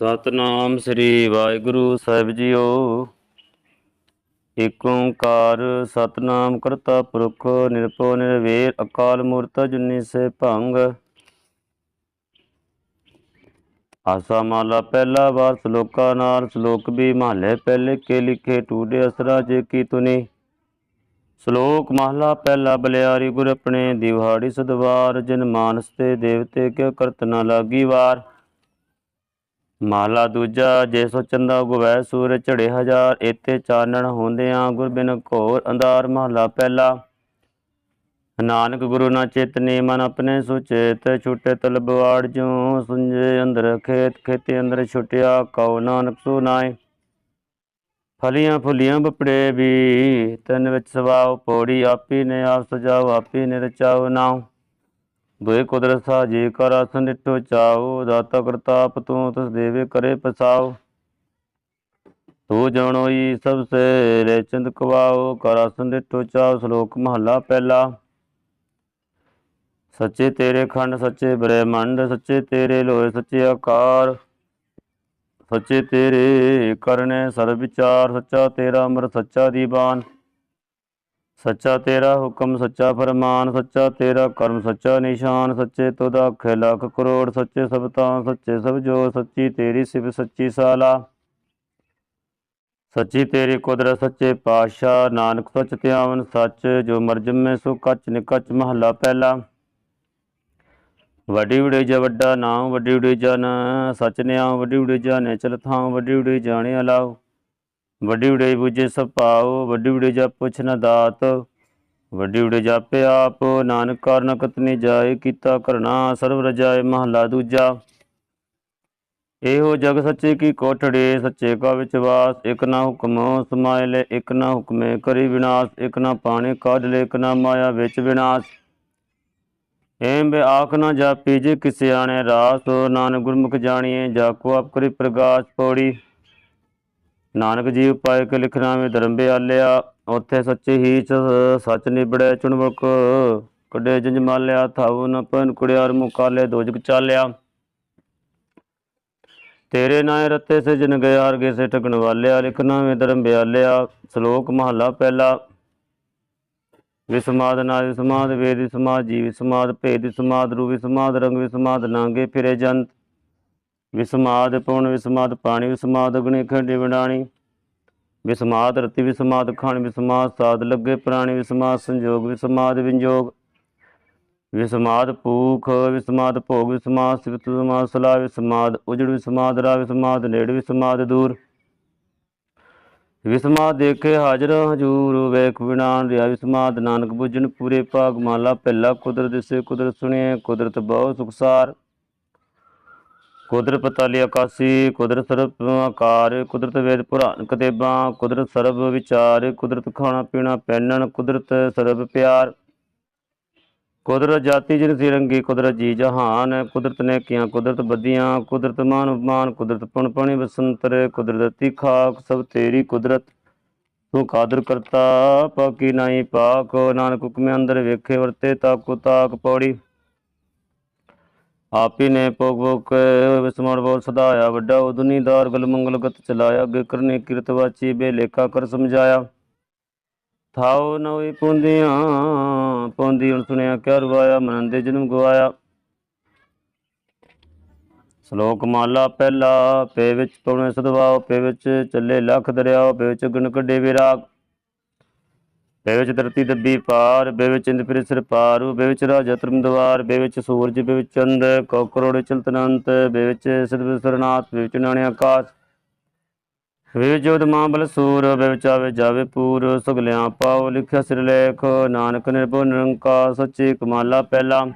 ਸਤਨਾਮ ਸ੍ਰੀ ਵਾਹਿਗੁਰੂ ਸਾਹਿਬ ਜੀਓ। ਏਕ ਓੰਕਾਰ ਸਤਨਾਮ ਕਰਤਾ ਪੁਰਖ, ਨਿਰਭਉ, ਨਿਰਵੈਰ, ਅਕਾਲ ਮੂਰਤ, ਜੁਨੀ ਸੇ ਭੰਗ। ਆਸਾ ਮਾਲਾ ਪਹਿਲਾ ਵਾਰ ਸ਼ਲੋਕਾ ਨਾਲ ਸ਼ਲੋਕ ਵੀ ਮਹਲੇ ਪਹਿਲੇ ਕੇ ਲਿਖੇ ਟੂਡੇ ਅਸਰਾ ਜੇ ਕੀ ਤੁਨੀ। ਸ਼ਲੋਕ ਮਹਲਾ ਪਹਿਲਾ ਬਲਿਆਰੀ ਗੁਰ ਆਪਣੇ ਦਿਵਹਾੜੀ ਸਦਵਾਰ, ਜਿਨ ਮਾਨਸ ਤੇ ਦੇਵਤੇ ਕਿਉ ਕਰਤ ਨਾ ਲਾਗੀ ਵਾਰ। ਮਹਲਾ ਦੂਜਾ, ਜੇ ਸੋ ਚੰਦਾ ਉਗਵੈ ਸੂਰ ਝੜੇ ਹਜ਼ਾਰ ਏਤੇ ਚਾਨਣ ਹੁੰਦਿਆਂ ਗੁਰ ਬਿਨ ਘੋਰ ਅੰਧਾਰ ਮਹਲਾ ਪਹਿਲਾ। ਨਾਨਕ ਗੁਰੂ ਨਾ ਚੇਤਨੇ ਮਨ ਆਪਣੇ ਸੁਚੇਤ, ਛੁਟੇ ਤਲਬਵਾੜ ਜੋ ਸੁੰਜੇ ਅੰਦਰ ਖੇਤ, ਖੇਤੇ ਅੰਦਰ ਛੁਟਿਆ ਕਉ ਨਾਨਕ ਸੋ ਨਾਏ। ਫਲੀਆਂ ਫੁਲੀਆਂ ਬਪੜੇ ਵੀ, ਤਨ ਵਿੱਚ ਸਵਾਉ ਪੌੜੀ, ਆਪੀ ਨੇ ਆਪ ਸਜਾਉ, ਆਪੀ ਨੇ ਰਚਾਉ ਨਾਉ। ਦੁਇ ਕੁਦਰਤ ਸਾਜੀ ਕਰ ਆਸਨ ਡਿਠੋ ਚਾਉ ਦਾਤਾ ਕਰਤਾਪ ਤੂੰ ਤਸ ਦੇਵੇ ਕਰੇ ਪਸਾਉ ਤੂੰ ਜਣੋਈ ਸਭ ਸੇ ਰੇ ਕਵਾਉ ਕਰ ਆਸਨ ਡਿਠੋ ਚਾਉ ਸ਼ਲੋਕ ਮਹਲਾ ਪਹਿਲਾ। ਸੱਚੇ ਤੇਰੇ ਖੰਡ, ਸੱਚੇ ਬ੍ਰਹਮੰਡ, ਸੱਚੇ ਤੇਰੇ ਲੋਏ ਸੱਚੇ ਆਕਾਰ। ਸੱਚੇ ਤੇਰੇ ਕਰਨੇ ਸਰਬ ਵਿਚਾਰ, ਸੱਚਾ ਤੇਰਾ ਅਮਰ, ਸੱਚਾ ਦੀਵਾਨ। ਸੱਚਾ ਤੇਰਾ ਹੁਕਮ ਸੱਚਾ ਫਰਮਾਨ, ਸੱਚਾ ਤੇਰਾ ਕਰਮ, ਸੱਚਾ ਨਿਸ਼ਾਨ, ਸੱਚੇ ਤੁਦਾ ਅਖੇ ਲੱਖ ਕਰੋੜ, ਸੱਚੇ ਸਬਤਾਂ ਸੱਚੇ ਸਭ ਜੋ ਸੱਚੀ ਤੇਰੀ ਸਿਵ ਸੱਚੀ ਸਾਲਾ। ਸੱਚੀ ਤੇਰੀ ਕੁਦਰਤ, ਸੱਚੇ ਪਾਤਸ਼ਾਹ, ਨਾਨਕ ਸੱਚ ਧਿਆਵਨ, ਸੱਚ ਜੋ ਮਰਜਮੇ ਸੋ ਕੱਚ ਨਿਕਚ ਮਹੱਲਾ ਪਹਿਲਾ। ਵੱਡੀ ਵਡੇ ਜ ਵੱਡਾ ਨਾਮ ਵੱਡੀ ਵਡੇ ਜਨ ਸਚ ਨਿਆਮ ਵੱਡੀ ਵਡੇ ਜਾਣੇ ਚਲ ਥਾਂ ਵੱਡੀ ਵਡੇ ਜਾਣੇ ਅਲਾਓ ਵੱਡੀ ਉਡੇ ਬੁਝੇ ਸਭ ਭਾਉ ਵੱਡੀ ਉਡੇ ਜਾ ਪੁੱਛ ਨ ਦਾਤ। ਵੱਡੀ ਵਡੇ ਜਾਪੇ ਆਪ, ਨਾਨਕ ਕਾਰਨ ਨੇ ਜਾਏ, ਕੀਤਾ ਕਰਨਾ ਸਰਬ ਰਜਾਏ ਮਹਲਾ ਦੂਜਾ। ਇਹੋ ਜਗ ਸੱਚੇ ਕੀ ਕੋਠੜੇ, ਸੱਚੇ ਕਾ ਵਿਚਵਾਸ ਇਕ ਨਾ ਹੁਕਮ ਸਮਾਇ ਲੈ, ਇਕ ਨਾ ਹੁਕਮੇ ਕਰੀ ਵਿਨਾਸ਼। ਇਕ ਨਾ ਪਾਣੇ ਕਾਢ ਲੈ, ਇਕ ਨਾ ਮਾਇਆ ਵਿੱਚ ਵਿਨਾਸ਼। ਏਮ ਬੇ ਆਖ ਨਾ ਜਾਪੀ ਜੇ ਕਿਸ ਆਣੇ ਰਾਸ। ਨਾਨਕ ਗੁਰਮੁਖ ਜਾਣੀਏ ਜਾ ਕੋ ਆਪ ਕਰੀ ਪ੍ਰਗਾਸ ਪੌੜੀ। ਨਾਨਕ ਜੀਵ ਪਾਇ ਕੇ ਲਿਖਣਾ ਵਿੱਚ ਧਰਮ ਬਿਆਲਿਆ ਉੱਥੇ ਸੱਚੇ ਹੀ ਸੱਚ ਨਿਬੜੇ ਚੁਣਵਕ ਕਡੇ ਜੰਜ ਮਾਲਿਆ ਥਾਉ ਨ ਪਨ ਕੁੜਿਆਰ ਮੁਕਾਲੇ ਦੋਜਕ ਚਾਲਿਆ। ਤੇਰੇ ਨਾਏ ਰਤੇ ਸੇ ਜਨ ਗਿਆ ਅਰਗੇ ਸੇ ਠਗਣ ਵਾਲਿਆ ਲਿਖਣਾ ਵਿੱਚ ਧਰਮ ਬਿਆਲਿਆ ਸ਼ਲੋਕ ਮਹਲਾ ਪਹਿਲਾ। ਵਿਸਮਾਦ ਨਾਦ ਵਿਸਮਾਦ, ਵੇਦ ਵਿਸਮਾਦ, ਜੀਵ ਵਿਸਮਾਦ, ਭੇਦ ਵਿਸਮਾਦ, ਰੂਪ ਵਿਸਮਾਦ, ਰੰਗ ਵਿਸਮਾਦ ਨਾਂਗੇ ਫਿਰੇ ਜੰਤ। ਵਿਸਮਾਦ ਪਉਣ ਵਿਸਮਾਦ ਪਾਣੀ, ਵਿਸਮਾਦ ਅਗਨੀ ਖੰਡੀ ਵਡਾਣੀ। ਵਿਸਮਾਦ ਰਤੀ, ਵਿਸਮਾਦ ਖਾਣ ਵਿਸਮਾਦ ਸਾਧ ਲੱਗੇ ਪ੍ਰਾਣੀ, ਵਿਸਮਾਦ ਸੰਜੋਗ, ਵਿਸਮਾਦ ਵਿੰਜੋਗ। ਵਿਸਮਾਦ ਭੂਖ, ਵਿਸਮਾਦ ਭੋਗ, ਵਿਸਮਾਦ ਸਿਵਤ ਵਿਸਮਾਦ ਸਲਾ ਵਿਸਮਾਦ ਉਜੜ, ਵਿਸਮਾਦ ਰਾ ਵਿਸਮਾਦ ਨੇੜ, ਵਿਸਮਾਦ ਦੂਰ। ਵਿਸਮਾਦ ਦੇਖੇ ਹਾਜ਼ਰ, ਹਜੂਰ ਵੇਖ ਵਿਣਾਨ ਰਿਆ। ਵਿਸਮਾਦ ਨਾਨਕ ਬੁੱਝਣ ਪੂਰੇ ਭਾਗ ਮਾਲਾ ਪਹਿਲਾ ਕੁਦਰਤ ਦਿਸੇ, ਕੁਦਰਤ ਸੁਣੀਏ ਕੁਦਰਤ ਬਹੁ ਸੁਖਸਾਰ। ਕੁਦਰਤ ਪਤਾਲੀ ਆਕਾਸੀ, ਕੁਦਰਤ ਸਰਬ ਆਕਾਰ, ਕੁਦਰਤ ਵੇਦ ਪੁਰਾਨ ਕਤੇਬਾਂ, ਕੁਦਰਤ ਸਰਬ ਵਿਚਾਰ, ਕੁਦਰਤ ਖਾਣਾ ਪੀਣਾ ਪਹਿਨਣ, ਕੁਦਰਤ ਸਰਬ ਪਿਆਰ। ਕੁਦਰਤ ਜਾਤੀ ਜਿਨ ਸਿਰੰਗੀ ਕੁਦਰਤ ਜੀ ਜਹਾਨ, ਕੁਦਰਤ ਨੇ ਕੀਆਂ ਕੁਦਰਤ ਬਦੀਆਂ ਕੁਦਰਤ ਮਾਨ ਉਪਮਾਨ ਕੁਦਰਤ ਪੁਣ ਪਣੀ ਬਸੰਤਰ, ਕੁਦਰਤ ਤਿਖਾ, ਸਭ ਤੇਰੀ ਕੁਦਰਤ। ਤੂੰ ਕਾਦਰ ਕਰਤਾ, ਪਾਕੀ ਨਾਹੀ ਪਾਕ, ਨਾਨਕ ਹੁਕਮੇ ਅੰਦਰ ਵੇਖੇ ਵਰਤੇ, ਤਾਕੋ ਤਾਕ ਪੌੜੀ। ਆਪੀ ਨੇ ਭੋਗ ਭੋਗ ਕੇ ਵਿਸਮਣ ਬੋਲ ਸਦਾਇਆ ਵੱਡਾ ਉਦਨੀਦਾਰ ਗਲ ਮੰਗਲ ਗਤ ਚਲਾਇਆ, ਅੱਗੇ ਕਰਨੀ ਕਿਰਤ ਵਾਚੀ ਬੇ ਲੇਖਾ ਕਰ ਸਮਝਾਇਆ। ਥਾਉ ਨਵੀ ਪੁੰਦੀਆਂ, ਪੁੰਦੀ ਹੁਣ ਸੁਣਿਆ ਕਿਆ ਰਵਾਇਆ ਮਨੰਦੇ ਜਨਮ ਗਵਾਇਆ। ਸ਼ਲੋਕ ਮਾਲਾ ਪਹਿਲਾ, ਪੇ ਵਿੱਚ ਪਉਣੇ ਸਦਵਾਓ, ਪੇ ਵਿੱਚ ਚੱਲੇ ਲੱਖ ਦਰਿਆਓ, ਪੇ ਵਿੱਚ ਗਣ ਕੱਢੇ ਵਿਰਾਗ। ਬੇ ਵਿੱਚ ਧਰਤੀ ਦੱਬੀ ਪਾਰ, ਬੇਵਿਚ ਇੰਦ ਫਿਰ ਸਿਰ ਪਾਰੂ ਬੇ ਵਿੱਚ ਰਾਜਾ ਤਰਮ ਦਵਾਰ ਬੇ ਵਿੱਚ ਸੂਰਜ ਬੇ ਚੰਦ ਕੋ ਕਰੋੜ ਚਲਤਨੰਤ ਬੇ ਵਿੱਚ ਸਿਰ ਸਰਨਾਥ ਬੇ ਵਿੱਚ ਨਾਣੇ ਆਕਾਸ਼। ਵੇ ਜੋਦ ਮਾਂ ਬਲ ਸੂਰ ਬੇ ਆਵੇ ਜਾਵੇ ਪੂਰ ਸੁਗਲਿਆਂ ਪਾਉ, ਲਿਖਿਆ ਸਿਰ ਲੇਖ, ਨਾਨਕ ਨਿਰਭਉ ਨਿਰੰਕਾਰ, ਸੱਚੇ ਕਮਾਲਾ ਪਹਿਲਾ।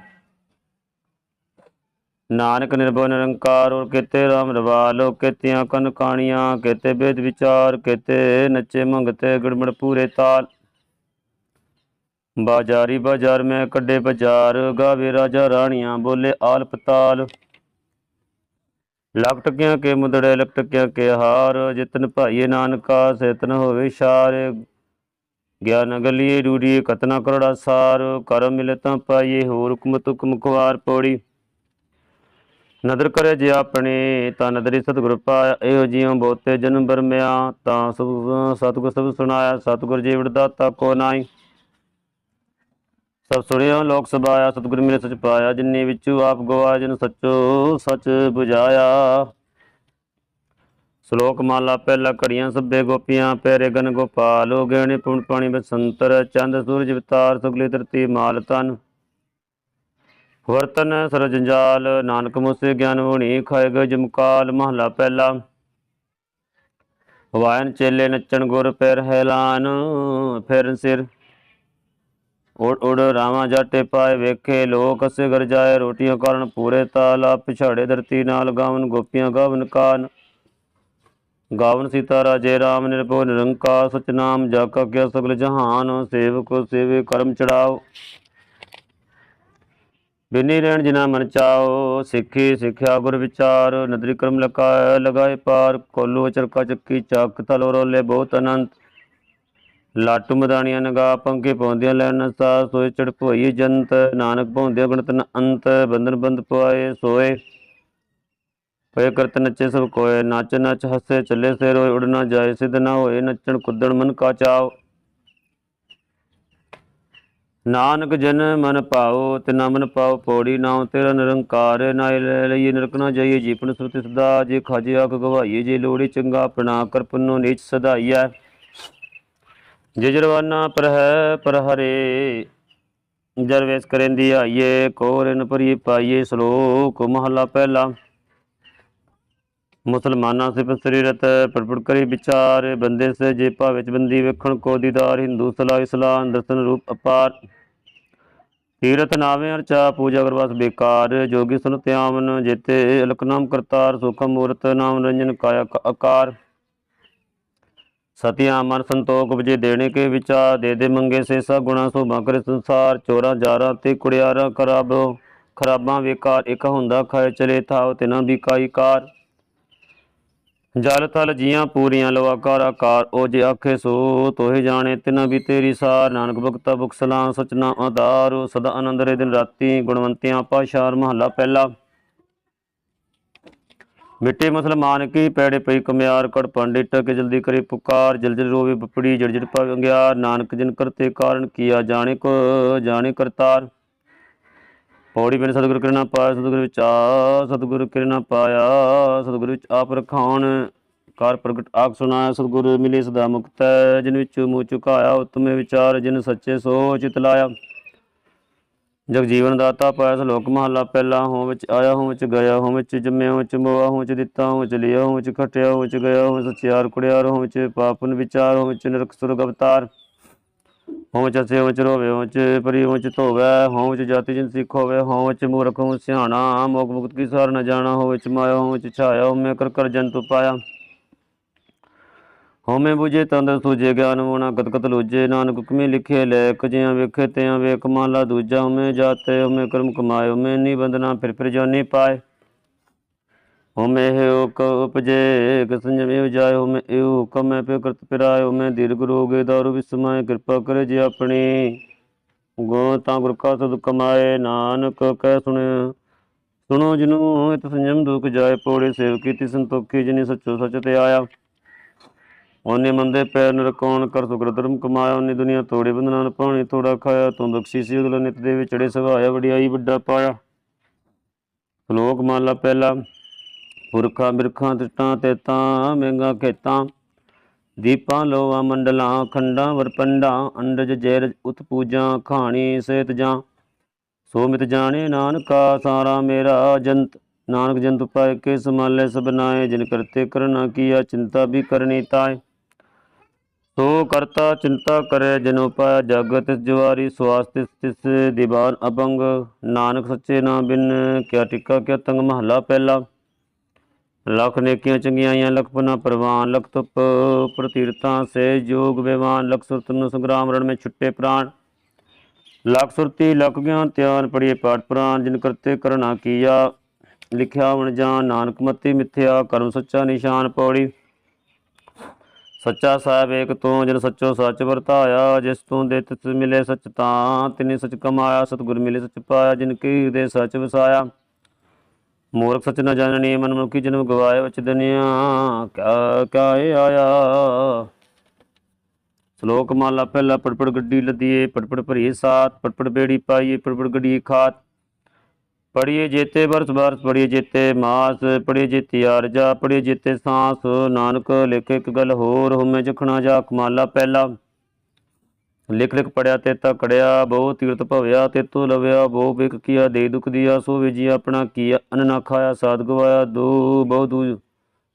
ਨਾਨਕ ਨਿਰਭਉ ਨਿਰੰਕਾਰ, ਔਰ ਕੀਤੇ ਰਾਮ ਰਵਾਲੋ, ਕੀਤੀਆਂ ਕਨ ਕਾਣੀਆਂ, ਕਿਤੇ ਬੇਦ ਵਿਚਾਰ, ਕਿਤੇ ਨੱਚੇ ਮੰਗਤੇ ਗੜਮੜ ਪੂਰੇ ਤਾਲ। ਬਾਜ਼ਾਰੀ ਬਾਜ਼ਾਰ ਮੈਂ ਕੱਢੇ ਬਾਜ਼ਾਰ, ਗਾਵੇ ਰਾਜਾ ਰਾਣੀਆਂ ਬੋਲੇ ਆਲ ਪਤਾਲ। ਲਖ ਟਕਿਆਂ ਕੇ ਮੁਦੜੇ ਲਖ ਟਕਿਆਂ ਕੇ ਹਾਰ, ਜਿਤਨ ਭਾਈਏ ਨਾਨਕਾ ਸੇਤਨ ਹੋਵੇ ਸ਼ਾਰ। ਗਿਆਨ ਗਲੀਏ ਡੂੜੀਏ ਕਤਨਾ ਕਰੜਾ ਸਾਰ ਕਰਮ ਮਿਲੇ ਤਾਂ ਪਾਈਏ ਹੋਰ ਹੁਕਮ ਤੁਕਮ ਖਵਾਰ ਪੌੜੀ। ਨਦਰ ਕਰੇ ਜੇ ਆਪਣੇ, ਤਾਂ ਨਦਰੀ ਸਤਿਗੁਰ ਪਾਇਆ, ਇਹੋ ਜਿਉ ਬਹੁਤੇ ਜਨਮ ਬਰਮਿਆ। ਤਾਂ ਸਤਿਗੁਰ ਸਤਿਗੁਰ ਸਭ ਸੁਣਾਇਆ, ਸਤਿਗੁਰ ਜੀ ਵਿੜਦਾਤਾ ਕੋ ਨਾਈ ਸਭ ਸੁਣਿਓ, ਲੋਕ ਸਭਾਇਆ ਸਤਿਗੁਰ ਮੇਰੇ ਸੱਚ ਪਾਇਆ, ਜਿਨੇ ਵਿੱਚੋਂ ਆਪ ਗਵਾ ਜਨ ਸੱਚੋ ਸਚ 부ਝਾਇਆ ਸ਼ਲੋਕ ਮਾਲਾ ਪਹਿਲਾ ਘੜੀਆਂ ਸੱਬੇ ਗੋਪੀਆਂ ਪੈਰੇ ਗਨ ਗੋਪਾਲ ਗਹਿਣੇ ਪੁਣ ਪਾਣੀ ਬਸੰਤਰ ਚੰਦ, ਸੂਰਜ ਵਿਤਾਰ ਸੁਗਲੀ ਧਰਤੀ, ਮਾਲ ਤਨ ਵਰਤਨ ਸਰਜੰਜਾਲ ਨਾਨਕ ਮੁਸੇ ਗਿਆਨ ਹੋਣੀ, ਖਾਏ ਗਏ ਜਮਕਾਲ ਮਹਲਾ ਪਹਿਲਾ। ਵਾਇਨ ਚੇਲੇ ਨੱਚਣ ਗੁਰ ਪੈਰ ਹੈਲਾਨ ਫਿਰ ਸਿਰ। ਉੜ ਉੜ ਰਾਵਾਂ ਜਾਟੇ ਪਾਏ ਵੇਖੇ, ਲੋਕ ਅਸੇ ਗਰ ਜਾਏ, ਰੋਟੀਆਂ ਕਾਰਨ ਪੂਰੇ ਤਾਲਾ ਪਿਛਾੜੇ ਧਰਤੀ ਨਾਲ ਗਾਵਨ, ਗੋਪੀਆਂ ਗਾਵਨ ਕਾਨ। ਗਾਵਨ ਸੀਤਾ ਰਾਜੇ ਰਾਮ ਨਿਰਭਉ ਨਿਰੰਕਾਰ ਸਚ ਜਾ ਕਾ ਕਿਆ ਸਗਲ ਜਹਾਨ, ਸੇਵਕੋ ਸੇਵੇ ਕਰਮ ਚੜਾਓ। ਬਿਨੀ ਰਹਿਣ ਜਿਨਾ ਮਨ ਚਾਓ, ਸਿੱਖੀ ਸਿੱਖਿਆ ਗੁਰ ਵਿਚਾਰ, ਨਦਰੀ ਕਰਮ ਲਕਾਇ ਲਗਾਏ ਪਾਰ। ਕੋਲੋ ਚਰਕਾ ਚੱਕੀ ਚੱਕ, ਤਲੋ ਰੋਲੇ ਬਹੁਤ ਅਨੰਤ। ਲਾਟੂ ਮਦਾਨੀਆਂ ਨਗਾ ਪੰਕੇ ਪਾਉਂਦਿਆਂ ਲੈਣ ਸਾ ਸੋਏ ਚੜ ਭੋਈ ਜੰਤ, ਨਾਨਕ ਪਾਉਂਦਿਆਂ ਗਣਤ ਅੰਤ, ਬੰਧਨ ਬੰਦ ਪਵਾਏ ਸੋਏ ਪਏ ਕਰਤ ਨੱਚੇ ਸਭ ਕੋਏ, ਨੱਚ ਨੱਚ ਹੱਸੇ ਚੱਲੇ ਸੇ ਰੋਏ ਉੜ ਨਾ ਜਾਏ ਸਿਧ ਨਾ ਹੋਏ, ਨੱਚਣ ਕੁੱਦਣ ਮਨ ਕਾ ਚਾਓ। ਨਾਨਕ ਜਨ ਮਨ ਪਾਓ ਤੇ ਨਾ ਮਨ ਪਾਓ ਪੌੜੀ, ਨਾਉ ਤੇਰਾ ਨਿਰੰਕਾਰ ਨਾਇ ਲੈ ਲਈਏ ਨਰਕ ਨਾ ਜਾਈਏ ਜੀਪਨ ਸੁਰਤਿ ਸਦਾ, ਜੇ ਖਾਜੇ ਆਖ ਗਵਾਈਏ, ਜੇ ਲੋੜੀ ਚੰਗਾ ਆਪਣਾ ਕਰਪਨੋ ਨੀਚ ਸਦਾਈਐ ਜੇ ਜਰਵਾਨਾ ਪਰ ਹੈ ਕਰੇਂਦੀ ਆਈਏ, ਕੋਰਨ ਪਰੀ ਪਾਈਏ ਸ਼ਲੋਕ ਮਹਲਾ ਪਹਿਲਾ। ਮੁਸਲਮਾਨਾਂ ਸੇ ਸਰੀਰਤ ਪਰਪੜ ਕਰੀ ਵਿਚਾਰ, ਬੰਦੇ ਸੇ ਜੇਪਾ ਵਿੱਚ ਬੰਦੀ ਵੇਖਣ ਕੋ ਦੀਦਾਰ, ਹਿੰਦੂ ਸਲਾ ਇਸਲਾਮ ਦਰਸ਼ਨ ਰੂਪ ਅਪਾਰ। ਤੀਰਥ ਨਾਵੇਂ ਅਰਚਾ ਪੂਜਾ ਕਰਵਾਸ ਬੇਕਾਰ, ਜੋਗੀ ਸੁਨ ਧਿਆਵਨ ਜੇਤੇ ਅਲਕਨਾਮ ਕਰਤਾਰ ਸੁਖਮ ਮੂਰਤ ਨਾਮ ਰੰਜਨ ਕਾਇਆ ਆਕਾਰ ਸਤਿਆ ਮਨ ਸੰਤੋਖ ਉਪਜੇ ਦੇਣੇ ਕੇ ਵਿਚਾਰ, ਦੇ ਦੇ ਮੰਗੇ ਸੇਸਾ ਗੁਣਾ ਸੋ ਕਰੇ ਸੰਸਾਰ, ਚੋਰਾ ਜਾਰਾ ਤੇ ਕੁੜਿਆਰਾ ਖਰਾਬ ਖਰਾਬਾਂ ਵਿਕਾਰ, ਇਕ ਹੁੰਦਾ ਖਾਏ ਚਲੇ ਥਾਉ ਤਿਨਾ ਵੀ ਕਾਈ ਕਾਰ। ਜਲ ਥਲ ਜੀਆਂ ਪੂਰੀਆਂ ਲਵਾਕਾਰ ਆਕਾਰ ਆਕਾਰ ਉਹ ਜੇ ਆਖੇ ਸੋ ਤੋਹੇ ਜਾਣੇ ਤਿਨਾ ਵੀ ਤੇਰੀ ਸਾਰ। ਨਾਨਕ ਭਗਤਾ ਬੁਖ ਸਲਾਮ ਸਚਨਾ ਆਧਾਰ ਸਦਾ ਆਨੰਦ ਰੇ ਦਿਨ ਰਾਤੀ ਗੁਣਵੰਤਿਆਂ ਪਾਸ਼ਾਰ ਮਹੱਲਾ ਪਹਿਲਾ। ਮਿੱਟੇ ਮੁਸਲਮਾਨ ਕੀ, ਪੈੜੇ ਪਈ ਕਮਿਆਰ, ਕੜ ਪੰਡਿਤ ਕੇ ਜਲਦੀ ਕਰੇ ਪੁਕਾਰ ਜਲ ਜਲ ਰੋਵੇ ਬਪੜੀ ਜੜ ਜੜ ਪਵੰਗਿਆ ਨਾਨਕ ਜਿਨ ਕਰਤੇ ਕਾਰਨ ਕੀਆ ਜਾਣੇ ਕੋ, ਜਾਣੇ ਕਰਤਾਰ। ਪੌੜੀ ਬਿਨ ਸਤਿਗੁਰ ਕਿਰਨਾ ਪਾਇਆ, ਸਤਿਗੁਰ ਵਿੱਚ ਆ, ਸਤਿਗੁਰ ਕਿਰਨਾ ਪਾਇਆ, ਸਤਿਗੁਰ ਵਿੱਚ ਆਪ ਰਖਾਉਣ। ਕਾਰ ਪ੍ਰਗਟ ਆਖ ਸੁਨਾਇਆ ਸਤਿਗੁਰ ਮਿਲੇ ਸਦਾ ਮੁਕਤ, ਜਿਨ ਵਿੱਚ ਮੂੰਹ ਚੁਕਾਇਆ ਉਤਮੇ ਵਿਚਾਰ, ਜਿਨ ਸੱਚੇ ਸੋਚ ਲਾਇਆ ਜਗ ਜੀਵਨ ਦਾਤਾ ਪਾਇਆ ਸਲੋਕ ਮਹੱਲਾ ਪਹਿਲਾ ਹੋਂ ਵਿੱਚ ਆਇਆ ਹੋਂ ਵਿੱਚ ਗਿਆ ਹੋਂ ਵਿੱਚ ਜੰਮਿਆ ਹੋਂ ਵਿੱਚ ਮੋਆ ਹੋਂ ਵਿੱਚ ਦਿੱਤਾ ਹੋਂ ਵਿੱਚ ਲਿਆ ਹੋਂ ਵਿੱਚ ਖਟਿਆ ਹੋਂ ਵਿੱਚ ਗਿਆ ਹੋਂ ਸਚਿਆਰ ਕੁੜਿਆਰ ਹੋਂ ਵਿੱਚ ਪਾਪਨ ਵਿਚਾਰ ਹੋਂ ਵਿੱਚ ਨਰਕ ਸੁਰਗ ਅਵਤਾਰ ਹੋਂ ਵਿੱਚ ਅਸੇ ਵਿੱਚ ਰੋਵੇ ਹੋਂ ਵਿੱਚ ਪਰੀ ਹੋਂ ਵਿੱਚ ਧੋਵੇ ਹੋਂ ਵਿੱਚ ਜਾਤੀ ਜਨ ਸਿੱਖ ਹੋਵੇ ਹੋਂ ਵਿੱਚ ਮੂਰਖ ਹੋਂ ਸਿਆਣਾ ਮੋਖ ਮੁਕਤ ਕੀ ਸਾਰ ਨ ਜਾਣਾ ਹੋਂ ਵਿੱਚ ਮਾਇਆ ਹੋਂ ਵਿੱਚ ਛਾਇਆ ਹੋਂ ਮੈਂ ਕਰ ਕਰ ਜੰਤੂ ਪਾਇਆ ਹਉਮੈ 부ਜੇ ਤੰਦ ਸੂਜੇ ਗਿਆਨ ਹੋਣਾ ਗਤ ਗਤ ਲੋਜੇ ਨਾਨਕ ਹੁਕਮੇ ਲਿਖੇ ਲੈ ਜਿਆਂ ਵੇਖੇ ਤਿਆਂ ਵੇਖ ਮਾਲਾ ਦੂਜਾ। ਹਉਮੈ ਜਾਤੇ, ਹਉਮੈ ਕਰਮ ਕਮਾਏ, ਹਉਮੈ ਨੀ ਫਿਰ ਫਿਰ ਜਾਨੀ ਪਾਏ। ਹਉਮੈ ਹੁਕ ਉਪਜੇ ਕ ਸੰਜਮੇ ਹਉਮੈ ਇਹ ਹੁਕਮ ਹੈ ਪੇ ਕਰਤ ਪਿਰਾਏ। ਹਉਮੈ ਦੀਰਘ ਰੋਗੇ ਦਾਰੂ ਵਿਸਮਾਏ ਕਿਰਪਾ ਕਰੇ ਜੇ ਆਪਣੀ। ਗੋ ਤਾਂ ਗੁਰ ਕਾ ਸਦ ਕਮਾਏ। ਨਾਨਕ ਕਹਿ ਸੁਣਿ ਸੁਣੋ ਜਿਨੂ, ਇਤ ਸੰਜਮ ਦੁਖ ਜਾਏ। ਪੋੜੇ ਸੇਵ ਕੀਤੀ ਸੰਤੋਖੀ, ਜਿਨੀ ਸੱਚੋ ਸੱਚ ਤੇ ਆਇਆ। ਉਹਨੇ ਮੰਦੇ ਪੈਰ ਨਰਕਾਉਣ ਕਰ ਸੁਗਰ ਧਰਮ ਕਮਾਇਆ ਉਹਨੇ ਦੁਨੀਆ ਤੋੜੇ ਬੰਦਨਾਂ ਪਾਣੀ ਥੋੜਾ ਖਾਇਆ ਤੂੰ ਬਖਸ਼ੀ ਸੀ ਅਗਲਾ ਨਿਤ ਦੇ ਵਿੱਚ ਚੜੇ ਸਵਾਇਆ ਵਡਿਆਈ ਵੱਡਾ ਪਾਇਆ। ਸ਼ਲੋਕ ਮਾਲਾ ਪਹਿਲਾ, ਪੁਰਖਾ ਬਿਰਖਾਂ, ਤਿਟਾਂ ਤੇਤਾਂ ਮਹਿੰਗਾ ਖੇਤਾਂ, ਦੀਪਾਂ ਲੋਆ ਮੰਡਲਾਂ, ਖੰਡਾਂ, ਵਰਪੰਡਾਂ, ਅੰਡਜ ਜੈਰ ਉਤਪੂਜਾਂ ਖਾਣੀ, ਸੇਤ ਜਾਂ ਸੋ ਮਿਤ ਜਾਣੇ, ਨਾਨਕਾ, ਸਾਰਾ ਮੇਰਾ ਜੰਤ, ਨਾਨਕ ਜੰਤ ਪਾਏ ਕੇ ਸਮਾਲੇ ਸਬਨਾਏ ਜਿਨ ਕਰਤੇ ਕਰਨਾ ਕੀਆ, ਚਿੰਤਾ ਵੀ ਕਰਨੀ ਤਾਏ। ਸੋ ਕਰਤਾ ਚਿੰਤਾ ਕਰੇ ਜਨੋ ਪਾਇਆ ਜਗ ਜਵਾਰੀ ਸਵਾਸ ਤਿਸ ਦੀਵਾਨ ਅਬੰਗ ਨਾਨਕ ਸੱਚੇ ਨਾਮ ਬਿਨ ਕਿਆ ਟਿੱਕਾ, ਕਿਆ ਤੰਗ ਮਹਲਾ ਪਹਿਲਾ। ਲਖ ਨੇਕੀਆਂ ਚੰਗਿਆਈਆਂ ਲਖ ਪਨਾ ਪ੍ਰਵਾਨ, ਲਖ ਤੁਪ ਪ੍ਰਤੀਰਤਾਂ ਸੇ ਜੋਗ ਵਿਵਾਨ ਲਖ ਸੁਰਤ ਨੂੰ ਸੰਗਰਾਮ ਰਣ ਮੇ ਛੁੱਟੇ ਪ੍ਰਾਣ। ਲਖ ਸੁਰਤੀ, ਲਖ ਗਿਆਨ, ਧਿਆਨ ਪੜੀਏ ਪਾਠ ਪੁਰਾਨ ਜਿਨ ਕਰਤੇ ਕਰਨਾ ਕੀਆ। ਲਿਖਿਆ ਵਣ ਜਾਨ, ਨਾਨਕ ਮਤੀ ਮਿਥਿਆ, ਕਰਮ ਸੱਚਾ ਨਿਸ਼ਾਨ ਪੌੜੀ। ਸੱਚਾ ਸਾਹਿਬ, ਏਕ ਤੂੰ ਜਿਨ ਸੱਚੋ ਸੱਚ ਵਰਤਾਇਆ, ਜਿਸ ਤੂੰ ਦੇ ਤਿਸ ਮਿਲੇ ਸੱਚ ਤਾਂ, ਤਿਨੇ ਸੱਚ ਕਮਾਇਆ, ਸਤਿਗੁਰ ਮਿਲੇ ਸੱਚ ਪਾਇਆ, ਜਿਨ ਕੀ ਹਿਰਦੇ ਸੱਚ ਵਸਾਇਆ। ਮੂਰਖ ਸੱਚ ਨਾ ਜਾਣਨੀ ਮਨ ਮੁਖੀ ਜਨਮ ਗਵਾਏ ਵਚ ਦੁਨੀਆ, ਕਿਆ ਕਾਏ ਆਇਆ। ਸ਼ਲੋਕ ਮਾਲਾ ਪਹਿਲਾ, ਪੜਪੜ ਗੱਡੀ ਲੱਦੀਏ, ਪੜਪੜ ਭਰੀ ਸਾਥ, ਪੜਪੜ ਬੇੜੀ ਪਾਈਏ, ਪੜਪੜ ਗੱਡੀ ਖਾਤ। ਪੜੀਏ ਜੇਤੇ ਬਰਸ ਬਰਸ ਪੜੀਏ ਜੇਤੇ ਮਾਸ ਪੜੀਏ ਜੇਤੀ ਆਰਜਾ ਪੜੀਏ ਜੇਤੇ ਸਾਸ। ਨਾਨਕ ਲਿਖ ਇੱਕ ਗੱਲ ਹੋਰ ਹੁਮੇ ਜਖਣਾ ਜਾ ਕਮਾਲਾ ਪਹਿਲਾ। ਲਿਖ ਲਿਖ ਪੜਿਆ ਤੇ ਤਕੜਿਆ, ਬਹੁ ਤੀਰਤ ਭਵਿਆ, ਤੇ ਤੋ ਲਵਿਆ, ਬਹੁ ਬਿਕ ਕੀਆ, ਦੇ ਦੁਖ ਦੀਆ, ਸੋ ਵਿਜੀ ਆਪਣਾ ਕੀਆ, ਅਨ ਨਾ ਖਾਇਆ, ਸਾਧ ਗਵਾਇਆ, ਦੋ ਬਹੁ ਦੂ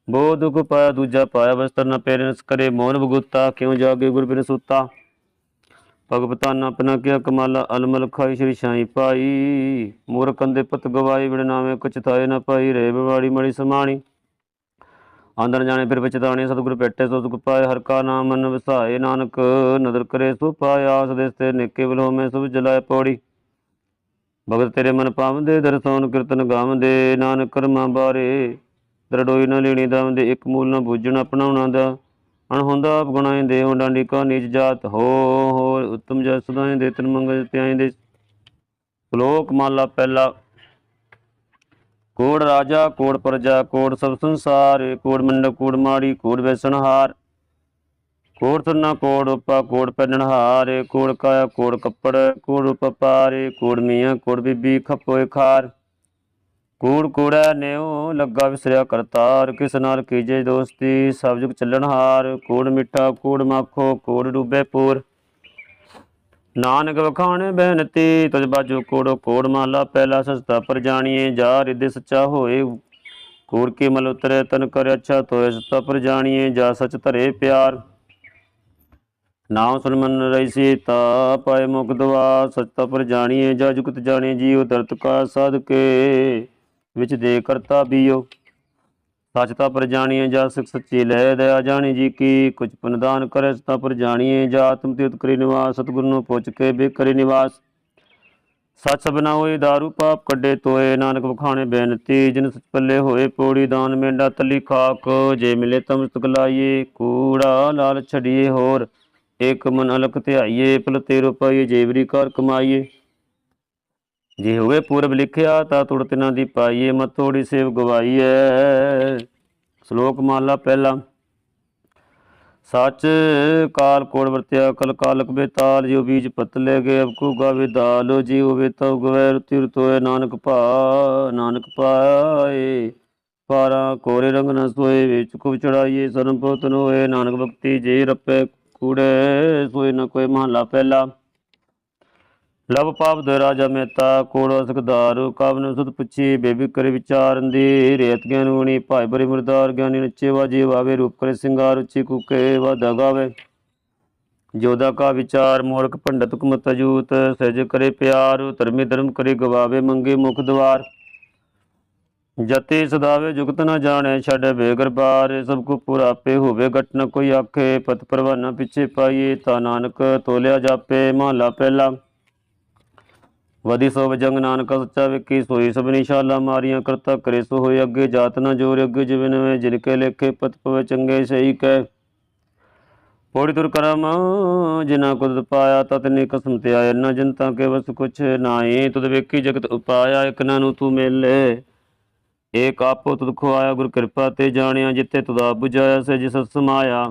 ਬਹੁ ਦੁਖ ਪਾਇਆ, ਦੂਜਾ ਪਾਇਆ ਬਸਤਰ ਨ ਪੇਰਨਸ ਕਰੇ ਮੋਨ ਬਗੁੱਤਾ, ਕਿਉ ਜਾਗੇ ਗੁਰ ਬਿਨ ਸੁਤਾ? ਭਗਵਤਾਨ ਆਪਣਾ ਕਿਆ ਕਮਾਲਾ ਅਲਮਲ ਖਾਈ ਸ਼੍ਰੀ ਸਾਈ ਪਾਈ ਮੂਰ ਕੰਦੇ ਪਤ ਗਵਾਈ ਬਿਨ ਨਾਵੇਂ ਕੁਛ ਥਾਏ ਨ ਪਾਈ ਰੇ ਬਿਵਾੜੀ ਮੜੀ ਸਮਾਣੀ। ਆਂਦਰ ਜਾਣੇ ਫਿਰ ਵਿਚਦਾਣੇ ਸਤਿਗੁਰ ਭੇਟੇ ਸੋ ਸੁਖ ਪਾਏ, ਹਰ ਕਾ ਨਾਮ ਮਨ ਵਸਾਏ। ਨਾਨਕ ਨਦਰ ਕਰੇ ਸੋ ਪਾਇਆ ਆਸ ਦੇਸ ਤੇ ਨਿਕੇ ਬਲੋ ਮੈਂ ਸੁਭ ਜਲਾਏ ਪੌੜੀ। ਭਗਤ ਤੇਰੇ ਮਨ ਪਾਵੰਦੇ ਦਰਸੋਨ ਕੀਰਤਨ ਗਾਵੰਦੇ। ਨਾਨਕ ਕਰਮਾਂ ਬਾਰੇ ਦਰੜੋਈ ਨਾ ਲੈਣੀ ਦਵੰਦੇ, ਇੱਕ ਮੂਲ ਨਾ ਬੁੱਝਣ ਅਪਣਾਉਣਾ ਦਾ। ਅਣ ਗੁਣਾਏ ਦੇ ਡਾਂਡੀ ਕਾ ਨੀਚ ਜਾਤ ਹੋ ਹੋਰ ਉਤਮ ਜਸ ਸਦਾਏ ਦੇ, ਤਨ ਮੰਗਲ ਧਿਆਏ ਦੇ। ਸ਼ਲੋਕ ਮਾਲਾ ਪਹਿਲਾ, ਕੋੜ ਰਾਜਾ, ਕੋੜ ਪ੍ਰਜਾ, ਕੋੜ ਸਭ ਸੰਸਾਰ, ਕੋੜ ਮੰਡਪ ਕੋੜ ਮਾੜੀ, ਕੋੜ ਵੈਸਣਹਾਰ ਕੋੜ ਤੁਰਨਾ ਕੋੜ ਉਪਾ ਕੋੜ ਪਹਿਨਣਹਾਰ ਕੋੜ ਕਾਇਆ, ਕੋੜ ਕੱਪੜ, ਕੋੜ ਉਪਪਾਰੇ ਕੋੜ ਮੀਆਂ, ਕੋੜ ਬੀਬੀ ਖਪੋਏ ਖਾਰ। ਕੂੜ ਕੂੜਾ ਨਿਉ ਲੱਗਾ ਵਿਸਰਿਆ ਕਰਤਾਰ ਕਿਸ ਨਾਲ ਕੀਜੇ ਦੋਸਤੀ, ਸਭ ਜੁਗ ਚੱਲਣਹਾਰ ਕੂੜ ਮਿੱਠਾ, ਕੂੜ ਮਾਖੋ, ਕੂੜ ਡੂਬੇ ਪੂਰ। ਨਾਨਕ ਵਖਾਣੇ ਬੇਨਤੀ ਤੁਝ ਬਾਜੋ ਕੋੜੋ ਕੋੜ ਮਾਲਾ, ਪਹਿਲਾ ਸਸਤਾ ਪਰ ਜਾਣੀਏ, ਜਾ ਰਿੱਧ ਸੱਚਾ ਹੋਏ। ਕੂੜ ਕੀ ਮਲ ਉਤਰੇ, ਤਨ ਕਰ ਅੱਛਾ ਤੋਏ ਸਤਾ ਪਰ ਜਾਣੀਏ, ਜਾ ਸਚ ਧਰੇ ਪਿਆਰ। ਨਾਮ ਸੁਨ ਮਨ ਰਈਸੀ ਤਾ ਪਾਏ ਮੁਖ ਦਵਾ ਸਚਤਾ ਪਰ ਜਾਣੀਏ, ਜਾ ਜੁਗਤ ਜਾਣੇ, ਜੀਉ ਦਰਤ ਕਾ ਸਾਧ ਕੇ ਵਿੱਚ ਦੇ ਕਰਤਾ ਬੀਓ। ਸਚਤਾ ਪਰ ਜਾਣੀਏ ਜਾ ਸਿਖ ਸੱਚੀ, ਲੈ ਦਇਆ ਜਾਣੀ ਜੀ ਕੀ। ਕੁਝ ਪੁਨਦਾਨ ਕਰੇ ਸਤਾ ਪਰ ਜਾਣੀਏ ਜਾ ਆਤਮ ਤੀਰਥ ਕਰੀ ਨਿਵਾਸ, ਸਤਿਗੁਰ ਨੂੰ ਪੁੱਛ ਕੇ ਬੇ ਕਰੀ ਨਿਵਾਸ। ਸੱਚ ਸਬਨਾ ਹੋਏ दारू ਪਾਪ ਕੱਢੇ ਤੋਏ, ਨਾਨਕ ਵਖਾਣੇ ਬੇਨਤੀ, ਜਿਨ ਸਚ ਪੱਲੇ ਹੋਏ ਪੋੜੀ ਦਾਨ ਮੇਂਡਾ ਤਲੀ ਖਾਕ। ਜੇ ਮਿਲੇ ਤਮਸਤਕ ਲਾਈਏ, ਕੂੜਾ ਲਾਲ ਛੜੀਏ ਹੋਰ। ਏਕ ਮਨ ਅਲਕ ਧਿਆਈਏ ਪਲ ਤੇ ਰੁਪਈਏ, ਜੇਵਰੀ ਕਰ ਕਮਾਈਏ। ਜੇ ਹੋਵੇ ਪੂਰਬ ਲਿਖਿਆ ਤਾਂ ਤੁੜ ਤਿਨਾਂ ਦੀ ਪਾਈਏ ਮਤ ਥੋੜੀ ਸੇਵ ਗਵਾਈਐ। ਸ਼ਲੋਕ ਮਾਲਾ ਪਹਿਲਾ। ਸੱਚ ਕਾਲ ਕੋੜ ਵਰਤਿਆ ਕਲ ਕਾਲਕ ਬੇਤਾਲ ਜਿਉ ਬੀਜ ਪਤਲੇ ਲੈ ਗਏ ਅਬ ਕੋ ਗਾਵੇ ਦਾਲੋ, ਜੀ ਹੋਵੇ ਤਉ ਗਵੈ ਰਤਿ ਰਤੋਏ, ਨਾਨਕ ਭਾ, ਨਾਨਕ ਪਾਏ। ਪਾਰਾ ਕੋਰੇ ਰੰਗ ਨ ਸੋਏ, ਵਿੱਚ ਕੁ ਚੜਾਈਏ ਸਰਮ ਪੋਤਨ ਹੋਏ ਨਾਨਕ ਭਗਤੀ ਜੇ ਰੱਪੇ ਕੂੜੇ, ਸੋਏ ਨ ਕੋਈ ਮਹਲਾ ਪਹਿਲਾ। ਲਵ ਪਾਪ ਦੇ ਰਾਜਾ ਮਹਿਤਾ, ਕੋੜੋ ਸਕਦਾਰ ਨੂੰ ਸੁਤ ਪੁੱਛੀ, ਬੇਬੀ ਕਰੇ ਵਿਚਾਰੰਦੀ ਰੇਤ ਗਿਆਨ ਗੁਣੀ, ਭਾਈ ਬਰੇ ਮੁਰਦਾਰ ਗਿਆਨੀ ਨੱਚੇ ਵਾਜੇ ਵਾਵੇ, ਰੂਪ ਕਰੇ ਸਿੰਗਾਰ ਉੱਚੀ ਕੁਕੇ ਵਾਦਾ ਗਾਵੇ। ਜੋਦਾ ਕਾ ਵਿਚਾਰ ਮੂਰਖ ਪੰਡਤ ਕੁਮਤ ਸਹਿਜ ਕਰੇ ਪਿਆਰ, ਧਰਮੀ ਧਰਮ ਕਰੇ ਗਵਾਵੇ, ਮੰਗੇ ਮੁਖ ਦਵਾਰ। ਜਤੀ ਸਦਾਵੇ ਜੁਗਤ ਨਾ ਜਾਣੇ, ਛੱਡ ਬੇਗਰ ਬਾਰ ਸਭ ਕੋ ਪੁਰਾਪੇ ਹੋਵੇ, ਗਟ ਨ ਕੋਈ ਆਖੇ, ਪਤ ਪਰਵਾਨਾ ਪਿੱਛੇ ਪਾਈਏ, ਤਾ ਨਾਨਕ ਤੋਲਿਆ ਜਾਪੇ ਮਹਲਾ ਪਹਿਲਾ। ਵਦੀ ਸੋ ਜੰਗ ਨਾਨਕ ਸੱਚਾ ਵਿਕੀ ਸੋਈ ਸਭ ਨਿਸ਼ਾਲਾ ਮਾਰੀਆਂ ਕਰਤਾ ਕਰੇ ਸੋ ਹੋਏ ਅੱਗੇ, ਜਾਤ ਨਾ ਜੋਰ ਅੱਗੇ ਜਿਵੇਂ ਨਵੇਂ, ਜਿਨ ਕੇ ਲੇਖੇ ਪਤ ਪਵੇ ਚੰਗੇ, ਸਹੀ ਕਹਿ। ਪੌੜੀ ਤੁਰ ਕਰਮ ਜਿਨਾ ਕੁਦ ਪਾਇਆ, ਤਤ ਨੇ ਕਸਮ ਤੇ ਆਇਆ, ਨਾ ਜਨਤਾ ਕੇ ਵਸ ਕੁਛ ਨਾਹੀ ਤੁਦ ਵੇਖੀ ਜਗਤ ਉਪਾਇਆ, ਇਕ ਨਾ ਨੂੰ ਤੂੰ ਮਿਲੇ। ਏਕ ਆਪੋ ਤੁਧ ਖੁਆਇਆ, ਗੁਰ ਕਿਰਪਾ ਤੇ ਜਾਣਿਆ, ਜਿੱਥੇ ਤੁਦਾ ਬੁਝਾਇਆ ਸੇ ਜਿਸ ਸਮਾਇਆ।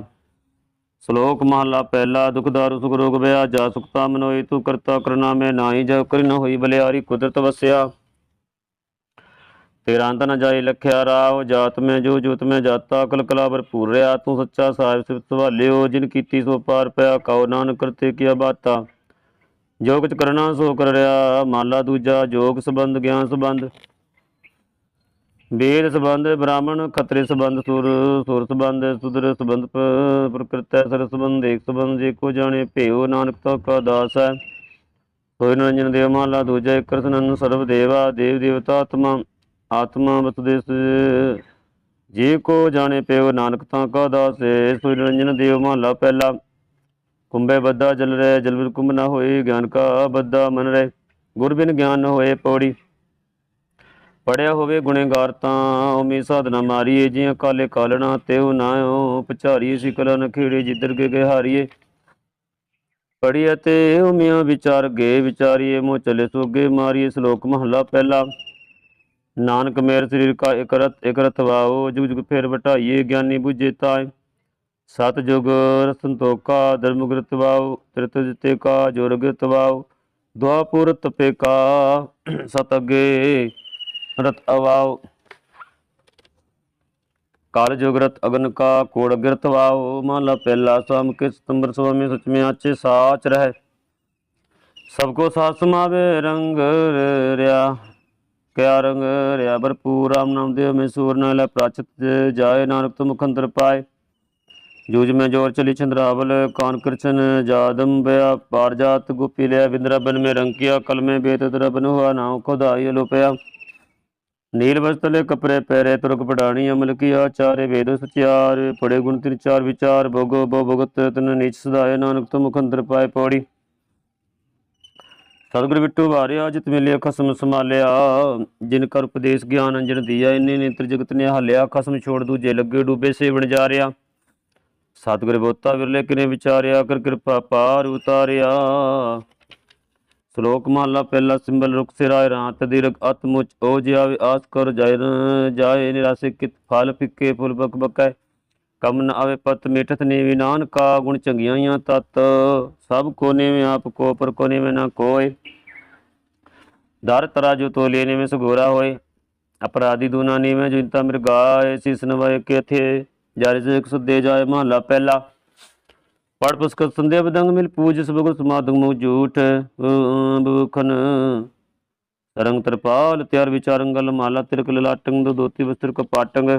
ਸ਼ਲੋਕ ਮਹਲਾ ਪਹਿਲਾ ਦੁਖਦਾਰੂ ਸੁਖ ਰੋਗ ਬਿਆ ਜਾ ਸੁਖਤਾ ਮਨੋਈ ਤੂੰ ਕਰਤਾ ਕਰਨਾ ਮੈਂ ਨਾਹੀ ਜਾ ਕਰੀ ਹੋਈ ਬਲਿਆਰੀ, ਕੁਦਰਤ ਵਸਿਆ। ਤੇਰਾ ਅੰਤ ਨ ਜਾਈ ਲਖਿਆ ਰਾਵ ਜਾਤ ਮੈਂ, ਜੋ ਜੋਤ ਮੈਂ ਜਾਤਾ ਕਲ ਕਲਾ ਭਰਪੂਰ ਰਿਆ, ਤੂੰ ਸੱਚਾ ਸਾਹਿਬ ਸਿਫਤ ਸਵਾਲਿਓ ਜਿਨ ਕੀਤੀ ਸੋ ਪਾਰ ਪਿਆ, ਕਉ ਨਾਨਕ ਕਰਤੇ ਕੀਆ ਬਾਤਾ। ਜੋ ਕੁਛ ਕਰਨਾ ਸੋ ਕਰ ਰਿਆ, ਮਾਲਾ ਦੂਜਾ ਜੋਗ ਸੰਬੰਧ, ਗਿਆਨ ਸੰਬੰਧ। ਵੇਦ ਸੰਬੰਧ, ਬ੍ਰਾਹਮਣ ਖਤਰੇ ਸੰਬੰਧ, ਸੁਰ ਸੁਰ ਸੰਬੰਧ ਸੁਦਰ ਸੰਬੰਧ, ਪ- ਪ੍ਰਕ੍ਰਿਤੈ ਸਰ ਸੰਬੰਧ ਏਕ ਸੰਬੰਧ, ਜੇ ਕੋ ਜਾਣੇ, ਭੇਉ ਨਾਨਕ ਤੋ ਕਾ ਦਾਸ ਹੈ। ਸੋਇ ਨਿਰੰਜਨ ਦੇਵ ਮਾਲਾ, ਦੂਜਾ ਇੱਕ ਸਰਬ ਦੇਵਾ, ਦੇਵ ਦੇਵਤਾ ਆਤਮਾ ਆਤਮਾ ਵਸਦੇਸ ਜੇ ਕੋ ਜਾਣੇ ਪਿਓ ਨਾਨਕ ਤਾਂ ਕਾ ਦਾਸ ਹੈ, ਸੋਇ ਨਿਰੰਜਨ ਦੇਵ ਮਾਲਾ ਪਹਿਲਾ। ਕੁੰਬੇ ਬੱਦਾ ਜਲ ਰਹਿ, ਜਲ ਬਿਨ ਕੁੰਭ ਨਾ ਹੋਏ, ਗਿਆਨ ਕਾ ਬੱਦਾ ਮਨ ਰਹਿ। ਗੁਰ ਗਿਆਨ ਹੋਏ ਪੌੜੀ। ਪੜਿਆ ਹੋਵੇ ਗੁਣੇਗਾਰ ਤਾਂ ਉਮੀ ਸਾਧਨਾ ਮਾਰੀਏ, ਜਿਉ ਕਾਲੇ ਕਾਲਣਾ ਤਿਉ ਨਾਉ ਪਚਾਰੀਏ ਸਿਕਲਾ ਨ ਜਿੱਧਰ ਕੇ ਗਏ ਹਾਰੀਏ। ਪੜੀਏ ਤੇ ਉਮੀਆਂ ਵਿਚਾਰ ਗਏ ਵਿਚਾਰੀਏ ਮੋ ਚਲੇ ਸੋਗੇ ਮਾਰੀਏ ਸ਼ਲੋਕ ਮਹਲਾ ਪਹਿਲਾ। ਨਾਨਕ ਮੇਰ ਸਰੀਰ ਕਾ ਇਕ ਰਤ ਵਾਓ, ਜੁਗ ਜੁਗ ਫੇਰ ਵਟਾਈਏ, ਗਿਆਨੀ ਬੁਝੇ ਤਾਏ। ਸਤ ਜੁਗ ਸੰਤੋਖਾ ਧਰਮ ਗ੍ਰਤ ਵਾਓ, ਤ੍ਰਿਤ ਜਿਤੇ ਕਾ ਜੋਰ ਗ੍ਰਤ ਵਾਓ ਦੁਆਪੁਰ ਤਪੇ ਕਾ ਸਤ ਅਗੇ ਰਤ ਅਵਾਓ ਕਾਲ ਜੁਗਰਤ ਅਗਨ ਕਾ ਕੋੜ ਗਿਰਤ ਵਾਓ ਮਹਲਾ ਪਹਿਲਾ ਸਮ ਕੇ ਸਤੰਬਰ ਸਵਾਮੀ ਸਚ ਮੇ ਆਚੇ ਸਾਚ ਰਹਿ। ਸਭ ਕੋ ਸਾਥ ਸਮਾਵੇ ਰੰਗ ਰਿਆ। ਕਿਆ ਰੰਗ ਰਿਆ? ਭਰਪੂਰ ਰਾਮ ਨਾਮ ਦੇਵ ਮੇ ਸੂਰ ਨ ਲੈ ਪ੍ਰਾਚਿਤ ਜਾਏ। ਨਾਨਕ ਤੁਮ ਮੁਖੰਦਰ ਪਾਏ। ਜੂਜ ਮੈਂ ਜੋਰ ਚਲੀ ਚੰਦਰਾਵਲ, ਕਾਨ ਕਿਰਚਨ ਜਾਦਮ ਬਿਆ। ਪਾਰਜਾਤ ਗੁਪੀ ਲਿਆ ਬਿੰਦਰਾ ਬਨ ਮੇ ਰੰਕਿਆ ਕਲਮੇ ਬੇਤ ਤਰ ਹੁਆ ਨਾਮ ਖੁਦਾਈ ਲੋਪਿਆ ਨੀਲ ਵਸਤਲੇ ਕਪੜੇ ਪੈਰੇ ਤੁਰਕ ਪੜਾਣੀ ਅਮਲ ਕੀ ਆਚਾਰੇ ਵੇਦ ਸਚਿਆਰ, ਪੜੇ ਗੁਣ ਤਿਨ ਚਾਰ ਵਿਚਾਰ, ਭੋਗੋ ਭੋ ਭਗਤ ਤਨ ਨੀਚ ਸਦਾਏ, ਨਾਨਕ ਤੁਮ ਮੁਖੰਦਰ ਪਾਏ ਪੌੜੀ। ਸਤਿਗੁਰ ਬਿੱਟੂ ਵਾਰਿਆ, ਜਿਤ ਮਿਲਿਆ ਖਸਮ ਸਮਾਲਿਆ ਜਿਨ ਕਰ ਉਪਦੇਸ਼ ਗਿਆਨ ਅੰਜਨ ਦੀਆ, ਇੰਨੇ ਨੇਤਰ ਜਗਤ ਨੇ ਹਾਲਿਆ। ਖਸਮ ਛੋੜ ਦੂਜੇ ਲੱਗੇ ਡੂਬੇ ਸੇਵਣ ਜਾ ਰਿਆ ਸਤਿਗੁਰ ਬੋਤਾ ਵਿਰਲੇ ਕਿਨੇ ਵਿਚਾਰਿਆ, ਕਰ ਕਿਰਪਾ ਪਾਰ ਉਤਾਰਿਆ। ਸ਼ਲੋਕ ਮਹਲਾ ਪਹਿਲਾ ਸਿੰਬਲ ਰੁਕ ਸਿਰਾਏ ਰਾਤ ਦੀ ਰਗ ਅਤ ਮੁਚ ਓ ਆਸ ਕਰ ਜਾਏ ਨ ਜਾਏ ਨਿਰਾਸੇ ਕਿਤ ਫਲ ਫਿੱਕੇ ਫੁੱਲ ਬਕ ਬਕੈ। ਕਮ ਨ ਆਵੇ ਪਤ ਮੇਟਤ ਨੀਵੀ ਨਾਨਕਾ ਗੁਣ ਚੰਗਿਆਈਆਂ ਤਤ। ਸਭ ਕੋ ਨੇਵੇਂ ਆਪ ਕੋ ਪਰ ਕੋ ਨੇਵੇਂ ਨਾ ਕੋਏ। ਦਰ ਤਰਾ ਜੋ ਤੋਲੇ ਨੇਵੇਂ ਸਗੋਰਾ ਹੋਏ। ਅਪਰਾਧੀ ਦੂਨਾ ਨੀਵੇਂ ਜੋ ਮਿਰਗਾਏ। ਸੀਸ ਨਵਾਏ ਕੇ ਥੇ ਜਾਰੇ ਸੇ ਇੱਕ ਸੁਦੇ ਜਾਏ ਮਹਲਾ ਪਹਿਲਾ। ਪੜ ਪੁਸਤਕ ਸੰਦੇ ਬਦੰਗ ਮਿਲ, ਪੂਜ ਸਬਗੁਰ ਸਮਾਦੰਗ ਮੂ ਝੂਠ ਬੁਖਨ। ਸਰੰਗ ਤਰਪਾਲ, ਤਿਆਰ ਵਿਚਾਰੰਗਲ ਮਾਲਾ, ਤਿਰਕ ਲਲਾਟੰਗ, ਦੋ ਦੋਤੀ ਵਸਤਰ ਕਪਾਟੰਗ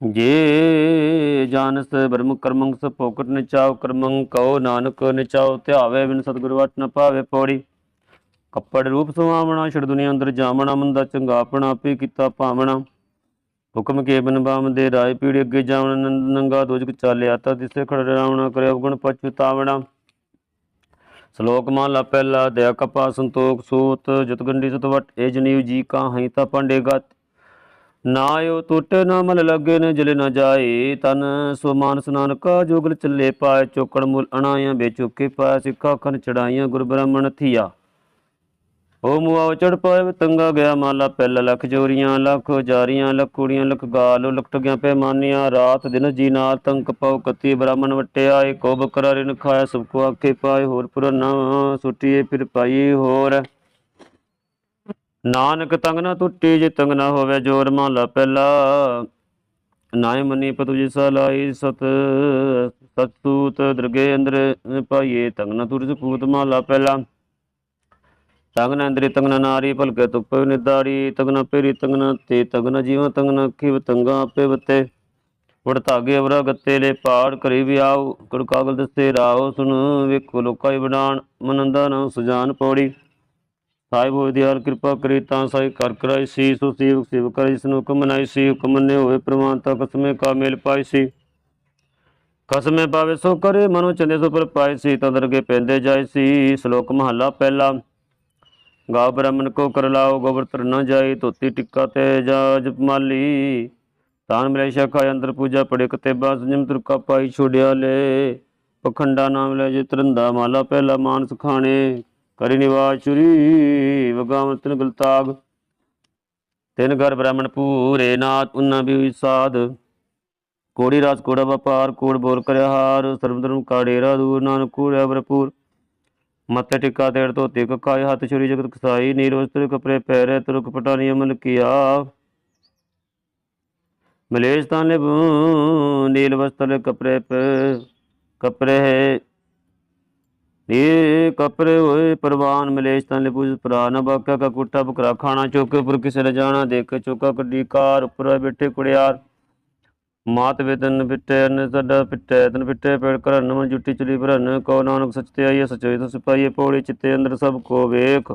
ਜੇ ਜਾਨਸ ਬਰਮ ਕਰਮੰਗ ਸ ਪੋਕਟ ਨਿਚਾਉ ਕਰਮੰ ਕਉ ਨਾਨਕ ਨਿਚਾਉ ਧਿਆਵੇ ਬਿਨ ਸਤਿਗੁਰ ਵਟ ਨ ਪਾਵੇ ਪੌੜੀ। ਕੱਪੜ ਰੂਪ ਸੁਆਵਣਾ ਛੜ ਦੁਨੀਆ ਅੰਦਰ ਜਾਵਣਾ, ਮੰਦਾ ਚੰਗਾ ਆਪਣਾ, ਆਪੇ ਕੀਤਾ ਭਾਵਣਾ। ਹੁਕਮ ਕੇ ਬਨ ਬਾਮ ਦੇ ਰਾਏ ਪੀੜੀ ਅੱਗੇ ਜਾਵਣ ਨੰਦ ਨੰਗਾ ਦੋਜਕ ਚਾਲਿਆ, ਤਾ ਦਿਸੇ ਖੜ ਕਰਿਆ ਗੁਣ ਪਛਤਾਵਣਾ ਸ਼ਲੋਕ ਮਹਲਾ ਪਹਿਲਾ, ਦਇਆ ਕਪਾ ਸੰਤੋਖ ਸੂਤ, ਜਤ ਸਤਵਟ ਏ ਜਨੀਵ ਜੀ ਕਾ ਹਈ ਤਾ ਪੰਡੇ ਗਤ। ਨਾਇਓ ਟੁੱਟ, ਨਾ ਮਲ ਲੱਗੇ, ਨ ਜਲੇ ਨਾ ਜਾਏ, ਤਨ ਸੁਮਾਨ ਸਨਾਨ ਨਾਨਕਾ ਜੋਗਲ ਚੱਲੇ ਪਾਏ, ਚੋਕੜ ਮੁਲ ਅਣਾਇਆ, ਬੇਚੁਕੇ ਪਾਏ ਸਿੱਖਾ ਖਨ ਚੜਾਈਆਂ, ਗੁਰ ਬ੍ਰਾਹਮਣ ਥੀਆ। ਓ ਮੁਆਵ ਚੜ ਪਾਏ, ਤੰਗਾ ਗਿਆ ਮਾਲਾ ਪਹਿਲਾ ਲੱਖ ਜੋਰੀਆਂ, ਲੱਖ ਜਾਰੀਆਂ, ਲੱਖ ਕੁੜੀਆਂ, ਲੱਖ ਗਾਲ ਲੱਖ ਟਗਿਆਂ ਪੈਮਾਨੀਆਂ, ਰਾਤ ਦਿਨ ਜੀ ਨਾਲ ਤੰਕ ਪਾਉ ਕਤੀ, ਬ੍ਰਾਹਮਣ ਵਟਿਆ ਏ ਬਕਰਾ ਰਿਨ ਖਾਇਆ, ਸਭ ਕੋ ਆਖੇ ਪਾਏ, ਹੋਰ ਪੁਰ ਸੁਟੀਏ, ਫਿਰ ਪਾਈ ਹੋਰ। ਨਾਨਕ ਤੰਗ ਨਾ ਟੁੱਟੀ, ਜੇ ਤੰਗ ਨਾ ਹੋਵੇ ਜੋਰ ਮਾਲਾ ਪਹਿਲਾ। ਨਾਇ ਮਨੀ ਪਤੁ ਜੀ ਸਲਾਈ ਸਤ ਸਤੂਤ ਦਰਗੇ ਅੰਦਰ ਪਾਈਏ, ਤੰਗ ਨਾ ਤੁਰ ਸਪੂਤ ਮਹਲਾ ਪਹਿਲਾ। ਤੰਗ ਨਾ ਅੰਦਰੀ ਤੰਗ ਨਾਰੀ, ਭਲਕੇ ਤੁਪ ਨਿਦਾਰੀ ਤੰਗ ਪੇਰੀ ਤੰਗ ਤੇ ਤੰਗ ਨਾ ਜੀਵ ਤੰਗ ਖਿਵ ਤੰਗਾ ਆਪੇ ਬਤੇ। ਵੜ ਧਾਗੇ ਅਵਰਾ ਗੱਤੇ ਲੈ ਪਾੜ ਕਰੀ ਵੀ ਆਉ ਕੜ ਕਾਗਲ ਦਸਤੇ ਰਾਓ ਸੁਨ ਵੇਖੋ ਲੋਕਾਈ ਬਡਾਨ ਮਨੰਦਾ ਨਾ ਸੁਜਾਨ ਪੌੜੀ। ਸਾਹਿਬ ਹੋਏ ਦੀ ਕਿਰਪਾ ਕਰੀ ਤਾਂ ਸਾਈ ਕਰ ਕਰਾਈ ਸੀ, ਸੋ ਸੇਵਕ ਸੇਵ ਕਰ ਇਸ ਨੂੰ ਹੁਕਮ ਮਨਾਈ ਸੀ, ਹੁਕਮ ਮੰਨੇ ਹੋਏ ਪ੍ਰਮਾਨ ਤਾਂ ਕਸਮੇ ਕਾ ਮੇਲ ਪਾਈ ਸੀ। ਕਸਮੇ ਪਾਵੇ ਸੋ ਕਰੇ, ਮਨੋ ਚੰਦੇ ਸੋ ਪਰ ਪਾਈ ਸੀ ਤਾਂ ਦਰਗੇ ਪੈਂਦੇ ਜਾਏ ਸੀ, ਸ਼ਲੋਕ ਮਹੱਲਾ ਪਹਿਲਾ। ਗਾ ਬ੍ਰਾਹਮਣ ਕੋ ਕਰ ਲਾਓ, ਗੋਬਰ ਤਰ ਨਾ ਜਾਈ, ਧੋਤੀ ਟਿੱਕਾ ਤੇ ਜਾ ਜਪਮਾਲੀ ਤਾਨ ਮਿਲੇ ਸ਼ਖਾ ਅੰਦਰ ਪੂਜਾ ਪੜੇ ਕਤੇਬਾ ਸੰਜਮ ਤੁਰਕਾ ਪਾਈ ਛੋੜਿਆ ਲੈ। ਪਖੰਡਾ ਨਾਮ ਲੈ ਜੇ ਤਰੰਦਾ ਮਾਲਾ ਪਹਿਲਾ ਮਾਨਸ ਖਾਣੇ। ਕਰੀ ਨਿਵਾਸ ਚੁਰੀ ਵਗਾਵਨ ਤਿਨ ਗਲਤਾਗ ਤਿਨ ਘਰ ਬ੍ਰਾਹਮਣ ਪੂਰੇ ਨਾਥ, ਉਨਾ ਵੀ ਸਾਧ। ਕੋੜੀ ਰਾਸ ਕੋੜਾ ਵਪਾਰ, ਕੋੜ ਬੋਲ ਕਰਿਆ ਹਾਰ। ਸਰਬ ਧਰਮ ਕਾ ਡੇਰਾ ਦੂਰ, ਨਾਨਕ ਕੂੜਿਆ ਭਰਪੂਰ। ਮੱਥੇ ਟਿੱਕਾ ਤੇੜ ਧੋਤੇ ਕਕਾਏ ਹੱਥ ਛੁਰੀ ਜਗਤ ਕਸਾਈ ਨੀਰ ਵਸਤਰ ਕਪੜੇ ਪੈਰੇ ਤੁਰਕ ਪਟਾਨੀ ਅਮਨ ਕੀਆ ਮਲੇਸ਼ ਤਾਨੇ ਨੀਲ ਵਸਤਰ ਕਪੜੇ ਪ ਕਪੜੇ ਹੈ ਇਹ ਕਪਰੇ ਹੋਏ ਪ੍ਰਵਾਨ ਮਲੇਸ਼ ਤਾਂ ਲੈ ਪੂਜ ਭਰਾ ਨਾ ਬਾਕਾ ਕਾ ਕੁੱਟਾ ਬਕਰਾ ਖਾਣਾ ਚੋਕੇ ਉੱਪਰ ਕਿਸੇ ਲ ਜਾਣਾ ਦੇਖ ਚੋਕਾ ਕੱਢੀ ਕਾਰ ਉੱਪਰ ਬੈਠੇ ਕੁੜਿਆਰ ਮਾਤ ਵੇਤਨ ਪਿੱਟੇ ਅਨ ਸੱਡਾ ਪਿੱਟੇ ਤਨ ਪਿੱਟੇ ਪੇੜ ਕਰਨ ਮਨ ਜੁੱਟੀ ਚਲੀ ਭਰਨ, ਕੋ ਨਾਨਕ ਸਚ ਤੇ ਆਈਏ ਸਚੋਈ ਤੋ ਸਿਪਾਈਏ ਪੌੜੀ ਚਿੱਤੇ ਅੰਦਰ ਸਭ ਕੋ ਵੇਖ।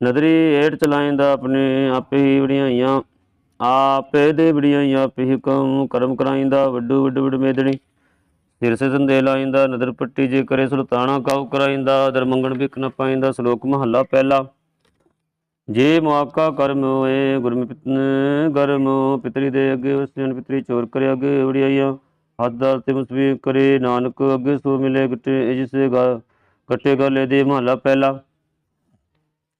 ਨਦਰੀ ਏੜ ਚਲਾਇੰਦਾ ਆਪਣੇ ਆਪੇ ਹੀ ਵੜਿਆਈਆਂ ਆਪੇ ਦੇ ਵੜਿਆਈਆਂ ਆਪੇ ਹੀ ਕੰਮ, ਕਰਮ ਕਰਾਇੰਦਾ, ਵੱਡੂ ਵੱਡ ਵੱਡ ਮੇਦਣੀ। ਸਿਰ ਸੇ ਸੰਦੇ ਲਾਇੰਦਾ, ਨਦਰ ਪੱਟੀ ਜੇ ਕਰੇ ਸੁਲਤਾਨਾ, ਕਾਉ ਕਰਾਇੰਦਾ, ਦਰ ਮੰਗਣ ਬਿਕ ਨ ਪਾਇੰਦਾ, ਸ਼ਲੋਕ ਮਹੱਲਾ ਪਹਿਲਾ। ਜੇ ਮੁਆਕਾ ਕਰਮ ਹੋਏ ਗੁਰਮਿ ਗਰਮ ਪਿਤਰੀ ਦੇ ਅੱਗੇ ਉਸਨ ਪਿਤਰੀ ਚੋਰ ਕਰੇ ਅੱਗੇ ਵੜਿਆਈਆ ਹੱਦ ਤੇ ਮੁਸਬੀ ਕਰੇ, ਨਾਨਕ ਅੱਗੇ ਸੋ ਮਿਲੇ ਗਟੇ ਜਿਸੇ ਗਾ ਕਟੇ ਗਲੇ ਦੇ ਮਹੱਲਾ ਪਹਿਲਾ।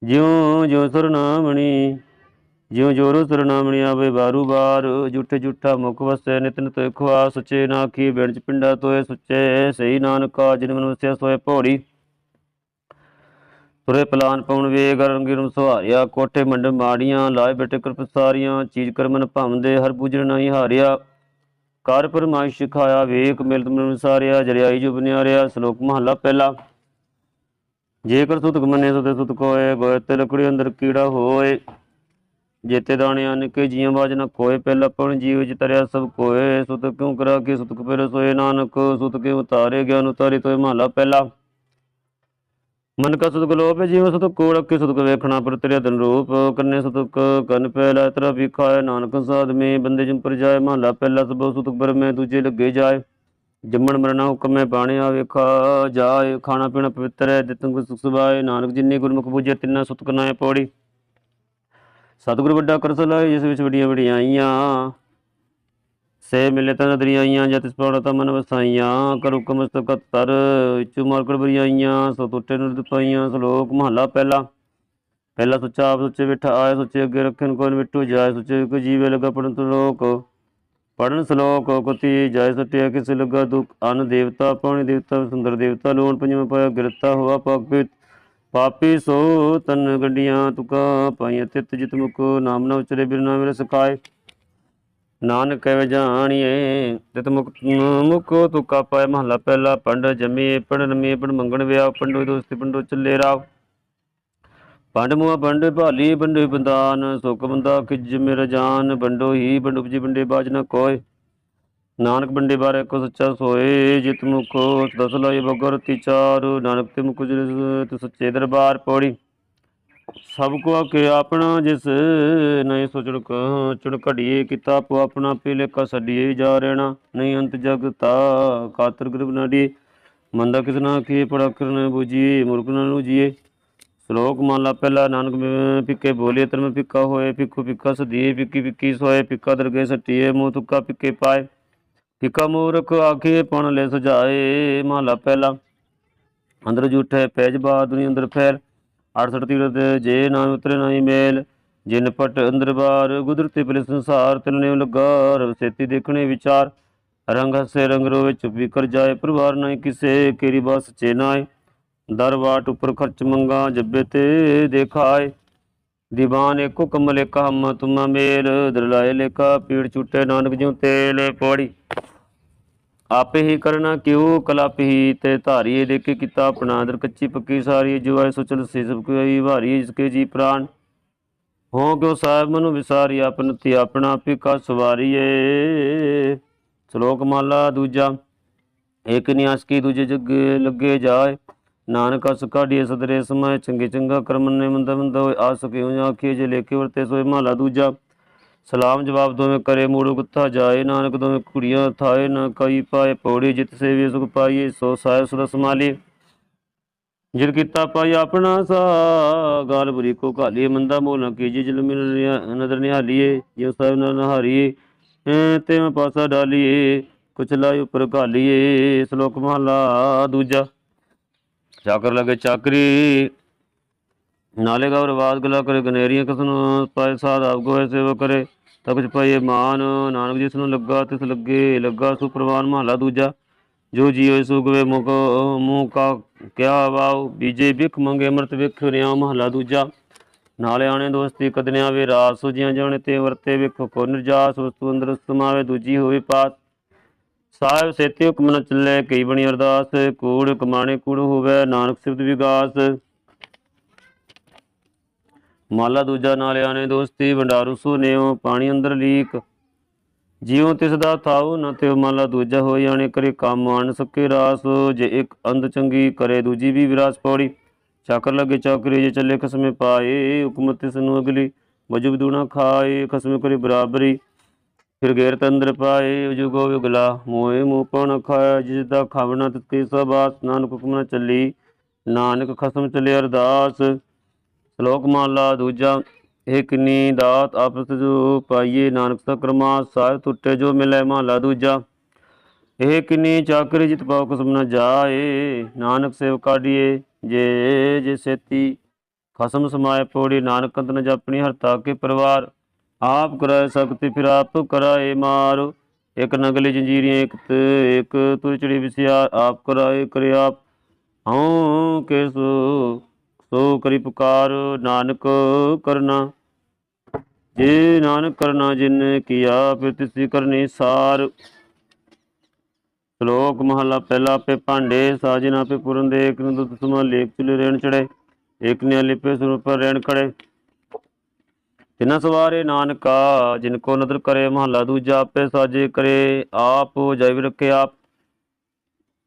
ਜਿਉ ਜੋ ਸਰਨਾਮਣੀ, ਜਿਉ ਜੋਰੋ ਸਰਨਾਮਣੀ ਆਵੇ ਬਾਰੂ ਬਾਰ ਝੂਠੇ ਝੂਠਾ ਮੁਖ ਵਸੈ ਨਿਤਨ ਨਿਤ ਖਵਾ ਸੁਚੇ ਨਾਖੀ ਬਿਰਜ ਪਿੰਡਾ ਤੋਏ ਸੁਚੇ, ਸਹੀ ਨਾਨਕਾ, ਜਿਨ ਮਨ ਵਸਿਆ ਸੋਏ ਭੋੜੀ ਤੁਰੇ ਪਲਾਨ ਪਉਣ ਵੇ ਗਰੰਗੀ ਨੂੰ ਸੁਹਾਰਿਆ ਕੋਠੇ ਮੰਡ ਮਾੜੀਆਂ, ਲਾਏ ਬੇਟੇ ਕਿਰਪ ਸਾਰੀਆਂ ਚੀਜ਼ ਕਰਮਨ ਭੰਦੇ ਹਰ ਪੂਜਣ ਨਹੀਂ ਹਾਰਿਆ। ਕਰ ਪਰਮਾਇਸ਼ ਸਿਖਾਇਆ, ਵੇਖ ਮਿਲਤ ਮਨ ਸਾਰਿਆ ਜਰਿਆਈ ਜੋ ਬਨਿਆਰਿਆ ਸ਼ਲੋਕ ਮਹਲਾ ਪਹਿਲਾ। ਜੇਕਰ ਸੁਤਕ ਮੰਨੇ ਸੁਤੇ ਸੁਤ ਕੋਏ ਗੋਇ ਤੇ ਲਕੜੀ ਅੰਦਰ ਕੀੜਾ ਹੋਏ। ਜੇਤੇ ਦਾਣੇ ਅਨ ਕੇ ਜੀਆਂ ਬਾਜ ਨ ਕੋਏ ਪਹਿਲਾ ਪਉਣ ਜੀਵ ਜਿ ਤਰਿਆ ਸਭ ਕੋਏ। ਸੁਤ ਕਿਉ ਕਰਾ ਕੇ ਸੁਤਕ ਫਿਰ ਸੋਏ, ਨਾਨਕ, ਸੁਤ ਕਿਉ ਉਤਾਰੇ, ਗਿਆਨ ਉਤਾਰੇ ਤੋਏ ਮਹਲਾ ਪਹਿਲਾ। ਮਨ ਕਾ ਸੁਤਕ ਲੋਭ ਜੀਵ ਸਤਕ ਕੋੜ ਕੇ ਸੁਤਕ ਵੇਖਣਾ ਪਰ ਤੇਰੇ ਦਿਨ ਰੂਪ, ਕੰਨੇ ਸੁਤਕ ਕੰਨ ਪਹਿਲਾ ਤਰਾ ਵਿਖਾਏ ਨਾਨਕ ਸਾਧ ਬੰਦੇ ਜਿਮ ਪਰ ਜਾਏ, ਮਹਲਾ ਪਹਿਲਾ ਸਭ ਸੁਤਕ ਬਰ ਮੈਂ ਦੂਜੇ ਲੱਗੇ ਜਾਏ। ਜੰਮਣ ਮਰਨਾ ਹੁਕਮ ਹੈ, ਬਾਣੇ ਵੇਖਾ ਜਾਏ, ਖਾਣਾ ਪੀਣਾ ਪਵਿੱਤਰ ਹੈ ਦਿੱਤੰ ਗੁਰ ਸੁਖ ਸੁਭਾਏ, ਨਾਨਕ ਜਿਨੇ ਗੁਰਮੁਖ ਬੁਝੇ, ਤਿੰਨਾ ਸੁਤਕ ਨਾਏ ਪੌੜੀ। ਸਤਿਗੁਰ ਵੱਡਾ ਕਰ ਸਲਾਏ ਜਿਸ ਵਿੱਚ ਵੱਡੀਆਂ ਵਡਿਆਈਆਂ ਸੇ ਮਿਲੇ ਤਾਂ ਦਰਿਆਈਆਂ ਜਤ ਇਸ ਮਨ ਵਸਾਈਆਂ, ਕਰ ਹੁਕਮ ਮਸਤਕ ਤਰ ਵਿੱਚ ਮਾਰ ਕਰ ਸੋ ਟੁੱਟੇ ਨੂੰ ਦਪਾਈਆਂ ਸ਼ਲੋਕ ਮਹਲਾ ਪਹਿਲਾ। ਪਹਿਲਾ ਸੁੱਚਾ ਆਪ ਸੁੱਚੇ ਬਿਠਾ, ਆਏ ਸੁੱਚੇ ਅੱਗੇ ਰੱਖਣ ਕੋਨ ਮਿੱਟੂ ਜਾਏ, ਸੁੱਚੇ ਕੋ ਜੀਵੇ ਲਗਾ ਪੜਨ ਤੋ ਲੋਕ। ਪੜਨ ਸ਼ਲੋਕ ਕੁਤੀ ਜਾਇ ਸਟਿਆ ਕਿਸ ਲਗਾ ਦੁਖ। ਅਨ ਦੇਵਤਾ, ਪਾਣੀ ਦੇਵਤਾ, ਸੁੰਦਰ ਦੇਵਤਾ, ਲੋਣ ਪੰਜਵਾਂ ਪਾਇਆ, ਗਿਰਤਾ ਹੋਆ ਪਾਪੀ ਪਾਪੀ ਸੋ ਤਨ ਗੰਡੀਆਂ ਤੁਕਾ ਪਾਈਆਂ, ਤਿਤ ਜਿਤ ਮੁਕ, ਨਾਮ ਨਾ ਉਚਰੇ ਬਿਨ ਨਾਮ ਮੇਰੇ ਸਕਾਏ ਨਾਨਕ ਜਾਣੀਏ, ਤਿਤ ਮੁਕ ਮੁਕ ਤੁਕਾ ਪਾਏ ਮਹਲਾ ਪਹਿਲਾ ਪੰਡ, ਜਮੀ ਪੜਨ ਮੇ ਪੜ ਮੰਗਣ ਵਿਆ ਪੰਡੋ ਦੋਸਤੀ, ਪੰਡੋ ਚੱਲੇ ਰਾਵ ਪੰਡ ਮੁਆ ਪੰਡ, ਭਾਲੀ ਪੰਡੋ ਬੰਦਾਨ, ਸੁਖ ਬੰਦਾ ਕਿਜ ਮੇਰਾ ਜਾਨ ਬੰਡੋ ਹੀ ਬੰਡੋ ਜੀ ਬੰਡੇ ਬਾਜ ਨਾ ਕੋਏ। ਨਾਨਕ ਬੰਡੇ ਬਾਰੇ ਕੋ ਸੱਚਾ ਸੋਏ, ਜਿਤ ਮੁਖੋ, ਦਸ ਲਾਈ ਬਗਰ ਤਿਚਾਰ ਨਾਨਕ ਤੇ ਮੁਖ ਜਿਸ ਸੱਚੇ ਦਰਬਾਰ ਪੌੜੀ। ਸਭ ਕੋ ਆਕੇ ਆਪਣਾ ਜਿਸ, ਨਹੀਂ ਸੋਚਣ ਕ, ਚੁਣ ਘੜੀਏ ਕੀਤਾ ਆਪੋ ਆਪਣਾ ਪੀਲੇ ਕਾ ਛੱਡੀਏ ਜਾ ਰਹਿਣਾ, ਨਹੀਂ ਅੰਤ ਜਗਤਾ ਕਾਤਰ ਗ੍ਰਬ ਨਾੜੀ ਮੰਦਾ ਕਿਸ ਨਾ ਕੀ ਪੜਾ ਕਰਨ ਬੁਝੀਏ, ਮੁਰਖ ਨਾ ਲੂਜੀਏ ਸ਼ਲੋਕ ਮਾਲਾ ਪਹਿਲਾ, ਨਾਨਕ ਪਿੱਕੇ ਬੋਲੇ ਤਰਮ ਪਿੱਕਾ ਹੋਏ ਪਿੱਖੂ ਪਿੱਕਾ ਸਦੀਏ ਪਿੱਕੀ ਪਿੱਕੀ ਸੋਏ ਪਿੱਕਾ ਦਰਗੇ ਸੱਟੀਏ, ਮੂੰਹ ਤੁੱਕਾ ਪਿੱਕੇ ਪਾਏ। ਪਿੱਕਾ ਮੂਰਖ ਆਖੇ ਪਣ ਲੈ ਸਜਾਏ ਮਾਲਾ ਪਹਿਲਾ। ਅੰਦਰ ਜੂਠੇ ਪੈਜ ਬਾਦੁਨੀ ਅੰਦਰ ਫੈਲ। 68 ਤੀਰਤ ਜੇ ਨਾ ਉਤਰੇ ਨਾਹੀ ਮੇਲ। ਜਿਨ ਪਟ ਅੰਦਰ ਬਾਰ, ਗੁਦਰਤੇ ਪਲੇ ਸੰਸਾਰ ਤਲਨੇ ਲੱਗਾ ਰਵ ਸੇਤੀ ਦੇਖਣੇ ਵਿਚਾਰ, ਰੰਗ ਹਸੇ ਰੰਗ ਰੋਵੇ, ਚੁੱਪ ਵੀ ਜਾਏ, ਪਰਿਵਾਰ ਨਹੀਂ ਕਿਸੇ, ਕੇਰੀ ਬਸ ਚੇਨਾਏ ਦਰਵਾਟ ਉਪਰ ਖਰਚ ਮੰਗਾ, ਜੱਬੇ ਤੇ ਦੇਖਾਏ। ਦੀਵਾਨ ਏਕੋ ਕਮਲ ਏਕ ਹਮ ਤੁਮਾ ਮੇਰ ਦਰਲਾਏ ਲੇਖਾ ਪੀੜ ਛੁੱਟੇ, ਨਾਨਕ ਜਿਉ ਤੇਲ ਪੌੜੀ। ਆਪੇ ਹੀ ਕਰਨਾ ਕਿਉ? ਕਲਪ ਹੀ ਤੇ ਧਾਰੀਏ ਦੇ ਕੇ ਕੀਤਾ ਆਪਣਾ ਦਰ ਕੱਚੀ ਪੱਕੀ ਸਾਰੀ ਜੋ ਐ ਸੁਚਲ ਸੇ, ਸਭ ਕੋਈ ਭਾਰੀ ਇਸਕੇ ਜੀ ਪ੍ਰਾਨ ਹੋ ਕਿਉ ਸਾਹਿਬ ਮਨੁ ਵਿਸਾਰੀ, ਆਪਨ ਤੀ ਆਪਣਾ ਪਿਕਾ ਸਵਾਰੀਏ ਸ਼ਲੋਕ ਮਾਲਾ ਦੂਜਾ, ਏਕ ਨਿਆਸ ਕੀ ਦੂਜੇ ਜਗ ਲੱਗੇ ਜਾਏ। ਨਾਨਕ ਅਸ ਕਾਢੀਏ ਸਦਰੇ ਸਮਾਏ, ਚੰਗੇ ਚੰਗਾ ਕਰਮ ਨੇ ਮੰਦ ਮੰਦਾ ਹੋਏ। ਆ ਸਕੇ ਆਖੀਏ, ਜੇ ਲੇਖੇ ਵਰਤੇ ਸੋਏ। ਮਾਲਾ ਦੂਜਾ ਸਲਾਮ ਜਵਾਬ ਦੋਵੇਂ ਕਰੇ ਮੂੜੂ ਗੁੱਥਾ ਜਾਏ, ਨਾਨਕ ਦੋਵੇਂ ਕੁੜੀਆਂ ਥਾਏ, ਨਾ ਕਈ ਪਾਏ, ਪੌੜੀ ਜਿਤ ਸੇਵੀ ਸੁਖ ਪਾਈਏ, ਸੋ ਸਾਹਿਬ ਸੁਦਾ ਸਮਾਲੀ ਜਿਤ ਕੀਤਾ ਪਾਈ ਆਪਣਾ ਸਾ ਗਾਲ ਬੁਰੀ ਕੋ ਘਾਲੀਏ, ਮੰਦਾ ਮੋਲ ਨਾ ਕੀਜੇ ਜਲ ਮਿਲ ਨਦਰ ਨਿਹਾਲੀਏ, ਜਿਉ ਸਾਹਿਬ ਨਾਲ ਨਹਾਰੀਏ ਤੇ ਮੈਂ ਪਾਸਾ ਡਾਲੀਏ ਕੁਛ ਲਾਇ ਉੱਪਰ ਘਾਲੀਏ, ਸ਼ਲੋਕ ਮਹਲਾ ਦੂਜਾ। ਚਾਕਰ ਲਗੇ ਚਾਕਰੀ ਨਾਲੇ ਗੌਰ ਬਾਦ ਗਲਾ ਕਰੇ, ਗਨੇਰੀਆਂ ਕਿਸ ਨੂੰ ਸਾਧ ਆਪ ਗੋਏ ਸੇਵਾ ਕਰੇ ਤਾਂ ਕੁਛ ਪਾਈਏ ਮਾਨ, ਨਾਨਕ ਜਿਸ ਨੂੰ ਲੱਗਾ, ਤਿਸ ਲੱਗੇ, ਲੱਗਾ ਸੁਪਰਵਾਨ ਮਹਲਾ ਦੂਜਾ, ਜੋ ਜੀਵ ਸੁਗਵੇ ਮੁਖ ਮੂੰਹ ਕਾ ਕਿਆ ਵਾਉ, ਬੀਜੇ ਵਿਖ ਮੰਗੇ, ਅੰਮ੍ਰਿਤ ਵਿਖ ਰਿਆ ਮਹਲਾ ਦੂਜਾ। ਨਾਲੇ ਆਣੇ ਦੋਸਤੀ ਕਦਨਿਆ ਵੇ ਰਾਸ ਸੁਜੀਆਂ ਜਾਣੇ ਤੇ ਵਰਤੇ ਵਿਖ, ਕੋ ਨਿਰਜਾਸ ਵਸਤੂ ਅੰਦਰ ਸਮਾਵੇ, ਦੂਜੀ ਹੋਵੇ ਪਾਤ। ਸਾਹਿਬ ਸੇਤੀ ਹੁਕਮ ਨ ਚੱਲੇ, ਕਈ ਬਣੀ ਅਰਦਾਸ, ਕੂੜ ਕਮਾਣੇ ਕੂੜ ਹੋਵੇ, ਨਾਨਕ ਸਿਫਤ ਵਿਗਾਸ। ਮਾਲਾ ਦੂਜਾ ਨਾਲਿਆਂ ਨੇ ਦੋਸਤੀ ਵੰਡਾਰੂ ਸੁਨੇਓ, ਪਾਣੀ ਅੰਦਰ ਲੀਕ। ਜਿਉ ਤਿਸ ਦਾ ਥਾਉ ਨ ਤੇ ਮਾਲਾ ਦੂਜਾ ਹੋ ਜਾਣੇ ਕਰੇ ਕੰਮ ਆਣ ਸਕੇ ਰਾਸ। ਜੇ ਇੱਕ ਅੰਧ ਚੰਗੀ ਕਰੇ ਦੂਜੀ ਵੀ ਵਿਰਾਸ ਪੌੜੀ। ਚੱਕਰ ਲੱਗੇ ਚੱਕਰੇ ਜੇ ਚੱਲੇ ਖਸਮੇ ਪਾਏ, ਹੁਕਮ ਤਿਸ ਨੂੰ ਅਗਲੀ। ਵਜੂ ਦੂਣਾ ਖਾਏ, ਖਸਮੇ ਕਰੇ ਬਰਾਬਰੀ। ਫਿਰ ਗੇਰ ਤੰਦਰ ਪਾਏ ਜੁਗੋ ਵਿਗਲਾ ਮੋਏ ਮੂਹ ਪਣ ਖਾਇਆ, ਜਿਸ ਦਾ ਖਾਵਣਾ ਤਿਸ ਸਬਾਸ ਨਾਨਕ ਹੁਕਮ ਨ ਚੱਲੀ, ਨਾਨਕ ਖਸਮ ਚੱਲੇ ਅਰਦਾਸ। ਸ਼ਲੋਕ ਮਹਲਾ ਦੂਜਾ, ਇਹ ਕਿੰਨੀ ਦਾਤ ਆਪਸ ਜੋ ਪਾਈਏ, ਨਾਨਕ ਸਾ ਕਰਮਾ ਟੁੱਟੇ ਜੋ ਮਿਲੇ ਮਹਲਾ ਦੂਜਾ। ਇਹ ਕਿੰਨੀ ਚਾਕਰੀ ਜਿਤ ਪਾਉ ਕਸਮ ਨ ਜਾਏ, ਨਾਨਕ ਸੇਵ ਕਾਢੀਏ, ਜੇ ਜੇ ਸੇਤੀ। ਖਸਮ ਸਮਾਏ ਪੋੜੀ, ਨਾਨਕ ਅੰਤਨ ਜਪਣੀ ਹਰਤਾ ਕੇ ਪਰਿਵਾਰ। ਆਪ ਕਰਾਏ ਸਕਤੀ ਫਿਰ ਆਪ ਕਰਾਏ ਮਾਰ। ਇਕ ਨਗਲੀ ਜੰਜੀਰੀਆਂ, ਇਕ ਤੇ ਇਕ, ਤੁਰ ਚੜੀ ਵਿਸਿਆ ਆਪ ਕਰਾਏ ਕਰਿਆ ਆਪ ਹਉ ਕੇ ਸੋ ਸੋ ਕਰੀ ਪੁਕਾਰ ਨਾਨਕ ਕਰਨਾ। ਜੇ ਨਾਨਕ ਕਰਨਾ ਜਿਨ ਕੀਆ, ਫਿਰ ਤਿਸੀ ਕਰਨੀ ਸਾਰ। ਸ਼ਲੋਕ ਮਹਲਾ ਪਹਿਲਾ ਪੇ ਭਾਂਡੇ ਸਾਜਨਾ ਪੇ ਪੁਰਨ ਦੇ, ਇਕ ਨੂੰ ਦੁੱਧ ਸਮਾ ਲੇਖ ਚੁਲੇ ਰਹਿਣ ਚੜੇ ਇਕ ਨੇ ਲਿਪੇ ਸਰੂਪ ਰਹਿਣ ਖੜੇ ਤਿਨਾ ਸਵਾਰੇ ਨਾਨਕਾ, ਜਿਨ ਕੋ ਨਦਰ ਕਰੇ ਮਹਲਾ ਦੂਜਾ ਆਪੇ ਸਾਜੇ ਕਰੇ, ਆਪ ਜੈਵ ਰਖੇ ਆਪ।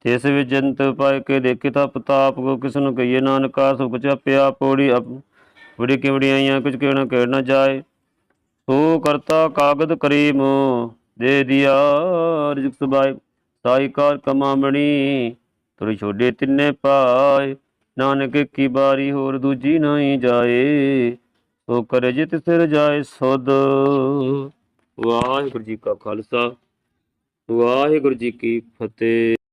ਤਿਸ ਵਿੱਚ ਜੰਤ ਪਾਇ ਕੇ ਦੇਖੇ ਤਾਂ ਪਤਾਪ ਕੋ ਕਿਸ ਨੂੰ ਕਹੀਏ, ਨਾਨਕਾ ਸੁਖ ਪਿਆ ਪੋੜੀ ਬੜੀ ਕਿਵੜੀਆਂ ਕੁਝ ਕਹਿਣਾ ਕਹਿ ਨਾ ਜਾਏ। ਸੋ ਕਰਤਾ ਕਾਗਦ ਕਰੀਮ, ਦੇ ਦਿਆ ਰਿਜਕ ਸੁਬਾਈ ਸਾਈ ਕਮਾਮਣੀ ਤੁਰ ਛੋਡੇ ਤਿੰਨੇ ਪਾਏ। ਨਾਨਕ ਕੀ ਬਾਰੀ ਹੋਰ ਦੂਜੀ ਨਹੀਂ ਜਾਏ। ਸੋ ਕਰੇ ਜਿਤ ਸਿਰ ਜਾਏ ਸੁਧ ਵਾਹਿਗੁਰੂ ਜੀ ਕਾ ਖਾਲਸਾ, ਵਾਹਿਗੁਰੂ ਜੀ ਕੀ ਫਤਿਹ।